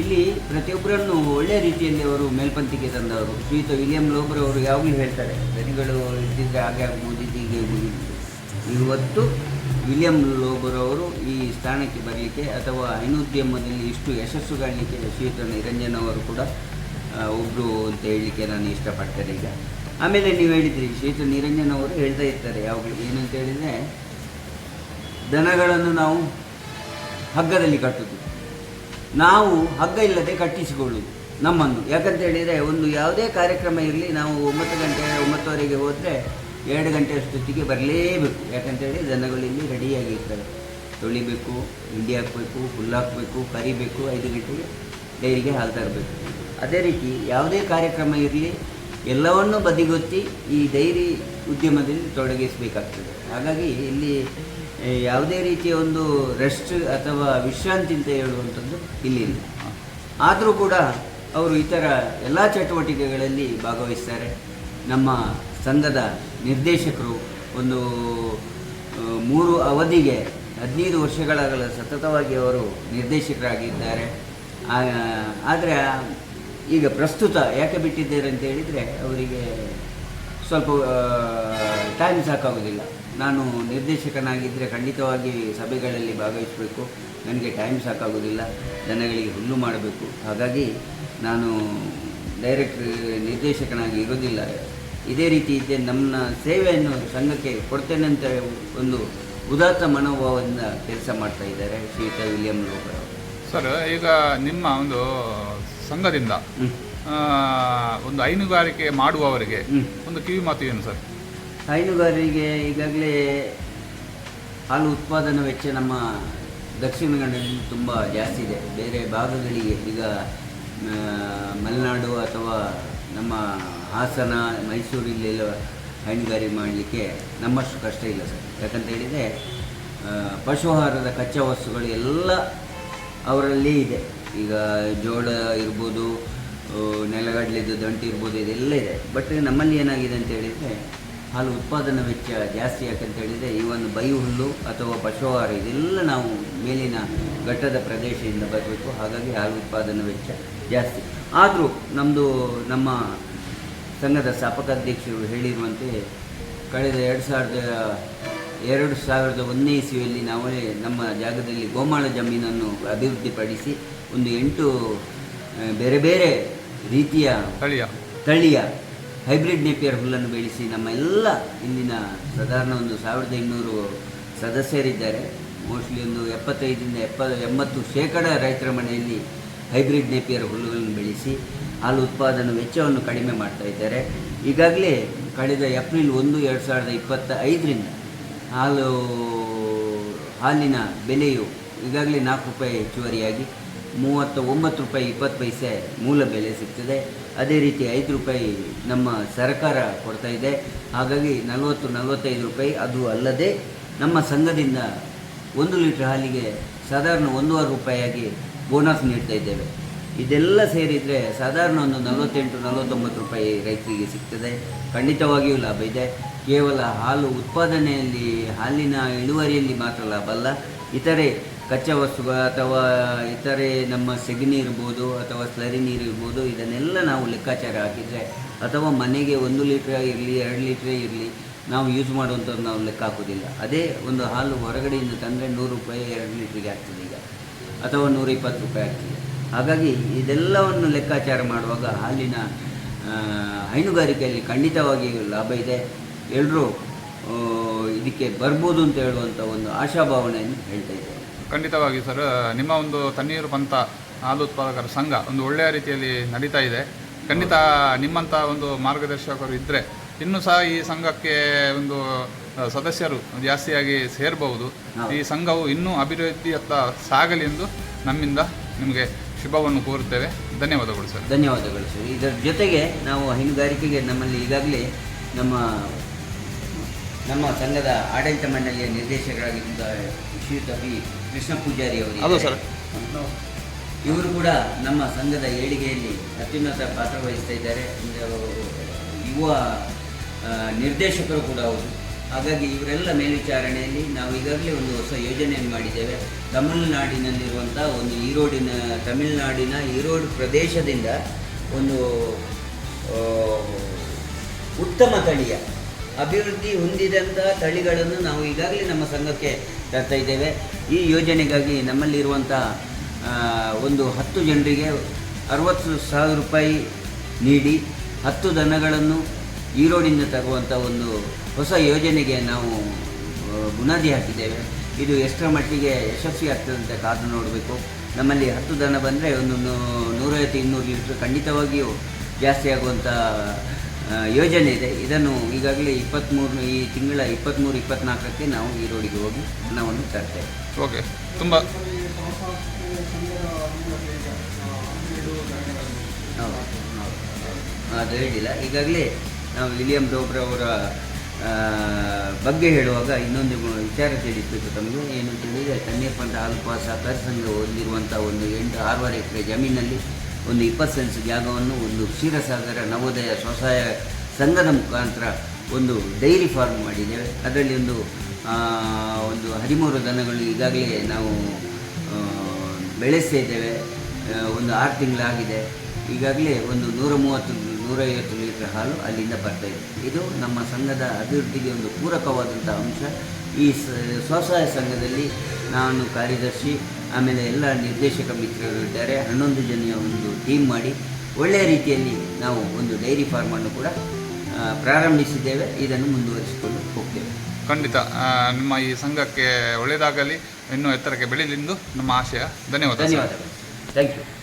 Speaker 4: ಇಲ್ಲಿ ಪ್ರತಿಯೊಬ್ಬರನ್ನು ಒಳ್ಳೆಯ ರೀತಿಯಲ್ಲಿ ಅವರು ಮೇಲ್ಪಂತಿಗೆ ತಂದವರು. ಶ್ರೀಯುತ ವಿಲಿಯಂ ಲೋಬರ್ ಅವರು ಯಾವಾಗಲೂ ಹೇಳ್ತಾರೆ ದನಿಗಳು ಇದ್ದಿದ್ದರೆ ಹಾಗೆ ಆಗ್ಬೋದು ಹೀಗೆ ಆಗ್ಬೋದು ಇವತ್ತು ವಿಲಿಯಂ ಲೋಬರ್ ಅವರು ಈ ಸ್ಥಾನಕ್ಕೆ ಬರಲಿಕ್ಕೆ ಅಥವಾ ಹೈನೋದ್ಯಮದಲ್ಲಿ ಇಷ್ಟು ಯಶಸ್ಸು ಕಾಣಲಿಕ್ಕೆ ಶ್ರೀಯುತ ನಿರಂಜನ್ ಅವರು ಕೂಡ ಒಬ್ಬರು ಅಂತ ಹೇಳಲಿಕ್ಕೆ ನಾನು ಇಷ್ಟಪಡ್ತೇನೆ ಈಗ. ಆಮೇಲೆ ನೀವು ಹೇಳಿದ್ರಿ ಶ್ರೀತು ನಿರಂಜನ್ ಅವರು ಹೇಳ್ತಾ ಇರ್ತಾರೆ, ಯಾವಾಗಲೂ ಏನಂತ ಹೇಳಿದರೆ, ದನಗಳನ್ನು ನಾವು ಹಗ್ಗದಲ್ಲಿ ಕಟ್ಟುದು. ನಾವು ಹಗ್ಗ ಇಲ್ಲದೆ ಕಟ್ಟಿಸಿಕೊಳ್ಳುವುದು ನಮ್ಮನ್ನು. ಯಾಕಂತ ಹೇಳಿದರೆ, ಒಂದು ಯಾವುದೇ ಕಾರ್ಯಕ್ರಮ ಇರಲಿ, ನಾವು ಒಂಬತ್ತು ಗಂಟೆ, ಒಂಬತ್ತುವರೆಗೆ ಹೋದರೆ ಎರಡು ಗಂಟೆ ಅಷ್ಟೊತ್ತಿಗೆ ಬರಲೇಬೇಕು. ಯಾಕಂತೇಳಿ ದನಗಳು ಇಲ್ಲಿ ರೆಡಿಯಾಗಿರ್ತವೆ. ತೊಳಿಬೇಕು, ಹಿಂಡಿ ಹಾಕಬೇಕು, ಹುಲ್ಲು ಹಾಕಬೇಕು, ಕರಿಬೇಕು, ಐದು ಗಂಟೆಗೆ ಡೈರಿಗೆ ಹಾಲು ತರಬೇಕು. ಅದೇ ರೀತಿ ಯಾವುದೇ ಕಾರ್ಯಕ್ರಮ ಇರಲಿ, ಎಲ್ಲವನ್ನೂ ಬದಿಗೊತ್ತಿ ಈ ಡೈರಿ ಉದ್ಯಮದಲ್ಲಿ ತೊಡಗಿಸಬೇಕಾಗ್ತದೆ. ಹಾಗಾಗಿ ಇಲ್ಲಿ ಯಾವುದೇ ರೀತಿಯ ಒಂದು ರೆಸ್ಟ್ ಅಥವಾ ವಿಶ್ರಾಂತಿ ಅಂತ ಹೇಳುವಂಥದ್ದು ಇಲ್ಲಿಲ್ಲ. ಆದರೂ ಕೂಡ ಅವರು ಇತರ ಎಲ್ಲ ಚಟುವಟಿಕೆಗಳಲ್ಲಿ ಭಾಗವಹಿಸ್ತಾರೆ. ನಮ್ಮ ಸಂಘದ ನಿರ್ದೇಶಕರು ಒಂದು ಮೂರು ಅವಧಿಗೆ ಹದಿನೈದು ವರ್ಷಗಳ ಸತತವಾಗಿ ಅವರು ನಿರ್ದೇಶಕರಾಗಿದ್ದಾರೆ. ಆದರೆ ಈಗ ಪ್ರಸ್ತುತ ಯಾಕೆ ಬಿಟ್ಟಿದ್ದಾರೆ ಅಂತ ಹೇಳಿದರೆ ಅವರಿಗೆ ಸ್ವಲ್ಪ ಟೈಮ್ ಸಾಕಾಗೋದಿಲ್ಲ ನಾನು ನಿರ್ದೇಶಕನಾಗಿದ್ದರೆ ಖಂಡಿತವಾಗಿ ಸಭೆಗಳಲ್ಲಿ ಭಾಗವಹಿಸಬೇಕು. ನನಗೆ ಟೈಮ್ ಸಾಕಾಗೋದಿಲ್ಲ ಜನಗಳಿಗೆ ಹುಲ್ಲು ಮಾಡಬೇಕು. ಹಾಗಾಗಿ ನಾನು ಡೈರೆಕ್ಟ್ ನಿರ್ದೇಶಕನಾಗಿ ಇರೋದಿಲ್ಲ ಇದೇ ರೀತಿ ಇದ್ದೆ ನಮ್ಮ ಸೇವೆಯನ್ನು ಸಂಘಕ್ಕೆ ಕೊಡ್ತೇನೆ ಅಂತ ಒಂದು ಉದಾತ್ತ ಮನೋಭಾವದಿಂದ ಕೆಲಸ ಮಾಡ್ತಾ ಇದ್ದಾರೆ ಶ್ರೀತಾ ವಿಲಿಯಂ ಲೋಕರ್
Speaker 1: ಸರ್, ಈಗ ನಿಮ್ಮ ಒಂದು ಸಂಘದಿಂದ. ಒಂದು ಹೈನುಗಾರಿಕೆ ಮಾಡುವವರಿಗೆ ಒಂದು ಕಿವಿ ಮಾತು ಏನು ಸರ್?
Speaker 4: ಹೈನುಗಾರರಿಗೆ ಈಗಾಗಲೇ ಹಾಲು ಉತ್ಪಾದನಾ ವೆಚ್ಚ ನಮ್ಮ ದಕ್ಷಿಣ ಕನ್ನಡದಲ್ಲಿ ತುಂಬ ಜಾಸ್ತಿ ಇದೆ. ಬೇರೆ ಭಾಗಗಳಿಗೆ ಈಗ ಮಲೆನಾಡು ಅಥವಾ ನಮ್ಮ ಹಾಸನ ಮೈಸೂರಿಲ್ಲೆಲ್ಲ ಹೈನುಗಾರಿಕೆ ಮಾಡಲಿಕ್ಕೆ ನಮ್ಮಷ್ಟು ಕಷ್ಟ ಇಲ್ಲ ಸರ್. ಯಾಕಂತ ಹೇಳಿದರೆ ಪಶುಹಾರದ ಕಚ್ಚಾ ವಸ್ತುಗಳು ಎಲ್ಲ ಅವರಲ್ಲಿ ಇದೆ. ಈಗ ಜೋಳ ಇರ್ಬೋದು ನೆಲಗಡಲೆದು ದಂಟು ಇರ್ಬೋದು, ಇದೆಲ್ಲ ಇದೆ. ಬಟ್ ನಮ್ಮಲ್ಲಿ ಏನಾಗಿದೆ ಅಂತ ಹೇಳಿದರೆ, ಹಾಲು ಉತ್ಪಾದನಾ ವೆಚ್ಚ ಜಾಸ್ತಿ ಯಾಕಂತ ಹೇಳಿದರೆ, ಈ ಒಂದು ಬೈ ಹುಲ್ಲು ಅಥವಾ ಪಶುಹಾರ, ಇದೆಲ್ಲ ನಾವು ಮೇಲಿನ ಘಟ್ಟದ ಪ್ರದೇಶದಿಂದ ಬರಬೇಕು. ಹಾಗಾಗಿ ಹಾಲು ಉತ್ಪಾದನಾ ವೆಚ್ಚ ಜಾಸ್ತಿ. ಆದರೂ ನಮ್ಮದು ನಮ್ಮ ಸಂಘದ ಸ್ಥಾಪಕಾಧ್ಯಕ್ಷರು ಹೇಳಿರುವಂತೆ, ಕಳೆದ ಎರಡು ಸಾವಿರದ ಎರಡು ಸಾವಿರದ ಒಂದನೇ ಇಸ್ವಿಯಲ್ಲಿ ನಾವೇ ನಮ್ಮ ಜಾಗದಲ್ಲಿ ಗೋಮಾಳ ಜಮೀನನ್ನು ಅಭಿವೃದ್ಧಿಪಡಿಸಿ ಒಂದು ಎಂಟು ಬೇರೆ ಬೇರೆ ರೀತಿಯ
Speaker 1: ತಳಿಯ.
Speaker 4: ತಳಿಯ ಹೈಬ್ರಿಡ್ ನೇಪಿಯರ್ ಹುಲ್ಲನ್ನು ಬೆಳೆಸಿ ನಮ್ಮ ಎಲ್ಲ ಇಲ್ಲಿನ ಸಾಧಾರಣ ಒಂದು ಸಾವಿರದ ಇನ್ನೂರು ಸದಸ್ಯರಿದ್ದಾರೆ. ಮೋಸ್ಟ್ಲಿ ಒಂದು ಎಪ್ಪತ್ತೈದರಿಂದ ಎಪ್ಪ ಎಂಬತ್ತು ಶೇಕಡ ರೈತರ ಮನೆಯಲ್ಲಿ ಹೈಬ್ರಿಡ್ ನೇಪಿಯರ್ ಹುಲ್ಲುಗಳನ್ನು ಬೆಳೆಸಿ ಹಾಲು ಉತ್ಪಾದನೆ ವೆಚ್ಚವನ್ನು ಕಡಿಮೆ ಮಾಡ್ತಾ ಇದ್ದಾರೆ. ಈಗಾಗಲೇ ಕಳೆದ ಏಪ್ರಿಲ್ ಒಂದು ಎರಡು ಸಾವಿರದ ಇಪ್ಪತ್ತ ಐದರಿಂದ ಹಾಲು ಹಾಲಿನ ಬೆಲೆಯು ಈಗಾಗಲೇ ನಾಲ್ಕು ರೂಪಾಯಿ ಹೆಚ್ಚುವರಿಯಾಗಿ ಮೂವತ್ತ ಒಂಬತ್ತು ರೂಪಾಯಿ ಇಪ್ಪತ್ತು ಪೈಸೆ ಮೂಲ ಬೆಲೆ ಸಿಗ್ತದೆ. ಅದೇ ರೀತಿ ಐದು ರೂಪಾಯಿ ನಮ್ಮ ಸರ್ಕಾರ ಕೊಡ್ತಾ ಇದೆ. ಹಾಗಾಗಿ ನಲವತ್ತು, ನಲವತ್ತೈದು ರೂಪಾಯಿ ಅದು ಅಲ್ಲದೆ ನಮ್ಮ ಸಂಘದಿಂದ ಒಂದು ಲೀಟ್ರ್ ಹಾಲಿಗೆ ಸಾಧಾರಣ ಒಂದೂವರೆ ರೂಪಾಯಿಯಾಗಿ ಬೋನಸ್ ನೀಡ್ತಾ ಇದ್ದೇವೆ. ಇದೆಲ್ಲ ಸೇರಿದರೆ ಸಾಧಾರಣ ಒಂದು ನಲವತ್ತೆಂಟು, ನಲವತ್ತೊಂಬತ್ತು ರೂಪಾಯಿ ರೈತರಿಗೆ ಸಿಗ್ತದೆ. ಖಂಡಿತವಾಗಿಯೂ ಲಾಭ ಇದೆ. ಕೇವಲ ಹಾಲು ಉತ್ಪಾದನೆಯಲ್ಲಿ, ಹಾಲಿನ ಇಳುವರಿಯಲ್ಲಿ ಮಾತ್ರ ಲಾಭ ಅಲ್ಲ. ಇತರೆ ಕಚ್ಚಾ ವಸ್ತುಗಳು ಅಥವಾ ಇತರೆ ನಮ್ಮ ಸೆಗಣಿ ಇರ್ಬೋದು ಅಥವಾ ಸ್ಲರಿ ನೀರು ಇರ್ಬೋದು, ಇದನ್ನೆಲ್ಲ ನಾವು ಲೆಕ್ಕಾಚಾರ ಹಾಕಿದರೆ ಅಥವಾ ಮನೆಗೆ ಒಂದು ಲೀಟ್ರ್ ಇರಲಿ, ಎರಡು ಲೀಟ್ರೇ ಇರಲಿ, ನಾವು ಯೂಸ್ ಮಾಡುವಂಥದ್ದು ನಾವು ಲೆಕ್ಕ ಹಾಕೋದಿಲ್ಲ. ಅದೇ ಒಂದು ಹಾಲು ಹೊರಗಡೆಯಿಂದ ತಂದರೆ ನೂರು ರೂಪಾಯಿ, ಎರಡು ಲೀಟ್ರಿಗೆ ಆಗ್ತದೆ ಈಗ. ಅಥವಾ ನೂರ ಇಪ್ಪತ್ತು ರೂಪಾಯಿ ಆಗ್ತದೆ. ಹಾಗಾಗಿ ಇದೆಲ್ಲವನ್ನು ಲೆಕ್ಕಾಚಾರ ಮಾಡುವಾಗ ಹಾಲಿನ ಹೈನುಗಾರಿಕೆಯಲ್ಲಿ ಖಂಡಿತವಾಗಿ ಲಾಭ ಇದೆ. ಎಲ್ಲರೂ ಇದಕ್ಕೆ ಬರ್ಬೋದು ಅಂತ ಹೇಳುವಂಥ ಒಂದು ಆಶಾಭಾವನೆಯನ್ನು ಹೇಳ್ತಾ ಇದ್ದೇವೆ
Speaker 1: ಖಂಡಿತವಾಗಿ ಸರ್. ನಿಮ್ಮ ಒಂದು ತಣ್ಣೀರು ಪಂಥ ಹಾಲು ಉತ್ಪಾದಕರ ಸಂಘ ಒಂದು ಒಳ್ಳೆಯ ರೀತಿಯಲ್ಲಿ ನಡೀತಾ ಇದೆ. ಖಂಡಿತ ನಿಮ್ಮಂಥ ಒಂದು ಮಾರ್ಗದರ್ಶಕರು ಇದ್ದರೆ ಇನ್ನೂ ಸಹ ಈ ಸಂಘಕ್ಕೆ ಒಂದು ಸದಸ್ಯರು ಜಾಸ್ತಿಯಾಗಿ ಸೇರಬಹುದು. ಈ ಸಂಘವು ಇನ್ನೂ ಅಭಿವೃದ್ಧಿಯತ್ತ ಸಾಗಲಿ ಎಂದು ನಮ್ಮಿಂದ ನಿಮಗೆ ಶುಭವನ್ನು ಕೋರುತ್ತೇವೆ. ಧನ್ಯವಾದಗಳು ಸರ್.
Speaker 4: ಧನ್ಯವಾದಗಳು ಸರ್. ಇದರ ಜೊತೆಗೆ ನಾವು ಹೈನುಗಾರಿಕೆಗೆ ನಮ್ಮಲ್ಲಿ ಈಗಾಗಲೇ ನಮ್ಮ ನಮ್ಮ ಸಂಘದ ಆಡಳಿತ ಮಂಡಳಿಯ ನಿರ್ದೇಶಕರಾಗಿದ್ದ ಶ್ರೀಯುತ ಬಿ ಕೃಷ್ಣ ಪೂಜಾರಿ ಅವರು
Speaker 1: ಸರ್.
Speaker 4: ಇವರು ಕೂಡ ನಮ್ಮ ಸಂಘದ ಏಳಿಗೆಯಲ್ಲಿ ಅತ್ಯುನ್ನತ ಪಾತ್ರ ವಹಿಸ್ತಾ ಇದ್ದಾರೆ. ಒಂದು ಯುವ ಆ, ನಿರ್ದೇಶಕರು ಕೂಡ ಹೌದು ಹಾಗಾಗಿ ಇವರೆಲ್ಲ ಮೇಲ್ವಿಚಾರಣೆಯಲ್ಲಿ ನಾವು ಈಗಾಗಲೇ ಒಂದು ಹೊಸ ಯೋಜನೆಯನ್ನು ಮಾಡಿದ್ದೇವೆ. ತಮಿಳುನಾಡಿನಲ್ಲಿರುವಂಥ ಒಂದು ಈರೋಡಿನ ತಮಿಳುನಾಡಿನ ಈರೋಡ್ ಪ್ರದೇಶದಿಂದ ಒಂದು ಆ, ಉತ್ತಮ ತಳಿಯ ಅಭಿವೃದ್ಧಿ ಹೊಂದಿದಂತಹ ತಳಿಗಳನ್ನು ನಾವು ಈಗಾಗಲೇ ನಮ್ಮ ಸಂಘಕ್ಕೆ ತರ್ತಾ ಇದ್ದೇವೆ. ಈ ಯೋಜನೆಗಾಗಿ ನಮ್ಮಲ್ಲಿರುವಂಥ ಒಂದು ಹತ್ತು ಜನರಿಗೆ ಅರವತ್ತು ಸಾವಿರ ರೂಪಾಯಿ ನೀಡಿ ಹತ್ತು ದನಗಳನ್ನು ಈರೋಡಿಂದ ತಗುವಂಥ ಒಂದು ಹೊಸ ಯೋಜನೆಗೆ ನಾವು ಬುನಾದಿ ಹಾಕಿದ್ದೇವೆ. ಇದು ಎಷ್ಟರ ಮಟ್ಟಿಗೆ ಯಶಸ್ವಿ ಆಗ್ತದಂತ ಕಾದು ನೋಡಬೇಕು. ನಮ್ಮಲ್ಲಿ ಹತ್ತು ದನ ಬಂದರೆ ಒಂದು ನೂರೈವತ್ತು ಇನ್ನೂರು ಲೀಟ್ರ್ ಖಂಡಿತವಾಗಿಯೂ ಜಾಸ್ತಿ ಆಗುವಂಥ ಯೋಜನೆ ಇದೆ. ಇದನ್ನು ಈಗಾಗಲೇ ಇಪ್ಪತ್ತ್ಮೂರು ಈ ತಿಂಗಳ ಇಪ್ಪತ್ತ್ಮೂರು ಇಪ್ಪತ್ತ್ನಾಲ್ಕಕ್ಕೆ ನಾವು ಈರೋಡಿಗೆ ಹೋಗಿ ಹಣವನ್ನು ತರ್ತೇವೆ.
Speaker 1: ಓಕೆ. ತುಂಬ
Speaker 4: ಹೌದು ಹೌದು. ಅದು ಹೇಳಿಲ್ಲ. ಈಗಾಗಲೇ ನಾವು ವಿಲಿಯಂ ಡೋಬ್ರ ಅವರ ಆ, ಬಗ್ಗೆ ಹೇಳುವಾಗ ಇನ್ನೊಂದು ವಿಚಾರ ತಿಳಿಸಬೇಕು ತಮಗೆ. ಏನು ಅಂತ ಹೇಳಿದರೆ ತಣ್ಣೀರ್ ಪಂಥ ಹಾಲುಪ ಸಹಕಾರ ಸಂಘ ಹೊಂದಿರುವಂಥ ಒಂದು ಎಂಟು ಆರೂವರೆ ಎಕರೆ ಜಮೀನಲ್ಲಿ ಒಂದು ಇಪ್ಪತ್ತು ಸೆನ್ಸ್ ಜಾಗವನ್ನು ಒಂದು ಕ್ಷೀರಸಾಗರ ನವೋದಯ ಸ್ವಸಹಾಯ ಸಂಘದ ಮುಖಾಂತರ ಒಂದು ಡೈರಿ ಫಾರ್ಮ್ ಮಾಡಿದ್ದೇವೆ. ಅದರಲ್ಲಿ ಒಂದು ಒಂದು ಹದಿಮೂರು ದನಗಳು ಈಗಾಗಲೇ ನಾವು ಬೆಳೆಸ್ತಿದ್ದೇವೆ ಒಂದು ಆರು ತಿಂಗಳಾಗಿದೆ. ಈಗಾಗಲೇ ಒಂದು ನೂರ ಮೂವತ್ತು ನೂರೈವತ್ತು ಲೀಟರ್ ಹಾಲು ಅಲ್ಲಿಂದ ಬರ್ತಾ ಇದೆ. ಇದು ನಮ್ಮ ಸಂಘದ ಅಭಿವೃದ್ಧಿಗೆ ಒಂದು ಪೂರಕವಾದಂಥ ಅಂಶ. ಈ ಸ್ವಸಹಾಯ ಸಂಘದಲ್ಲಿ ನಾನು ಕಾರ್ಯದರ್ಶಿ ಆಮೇಲೆ ಎಲ್ಲ ನಿರ್ದೇಶಕ ಮಿತ್ರರು ಇದ್ದಾರೆ. ಹನ್ನೊಂದು ಜನೆಯ ಒಂದು ಟೀಮ್ ಮಾಡಿ ಒಳ್ಳೆಯ ರೀತಿಯಲ್ಲಿ ನಾವು ಒಂದು ಡೈರಿ ಫಾರ್ಮನ್ನು ಕೂಡ ಪ್ರಾರಂಭಿಸಿದ್ದೇವೆ. ಇದನ್ನು ಮುಂದುವರಿಸಿಕೊಂಡು ಹೋಗ್ತೇವೆ.
Speaker 1: ಖಂಡಿತ. ನಿಮ್ಮ ಈ ಸಂಘಕ್ಕೆ ಒಳ್ಳೆಯದಾಗಲಿ. ಇನ್ನೂ ಎತ್ತರಕ್ಕೆ ಬೆಳೀಲಿಂದು ನಮ್ಮ ಆಶಯ. ಧನ್ಯವಾದ
Speaker 4: ಧನ್ಯವಾದಗಳು. Thank you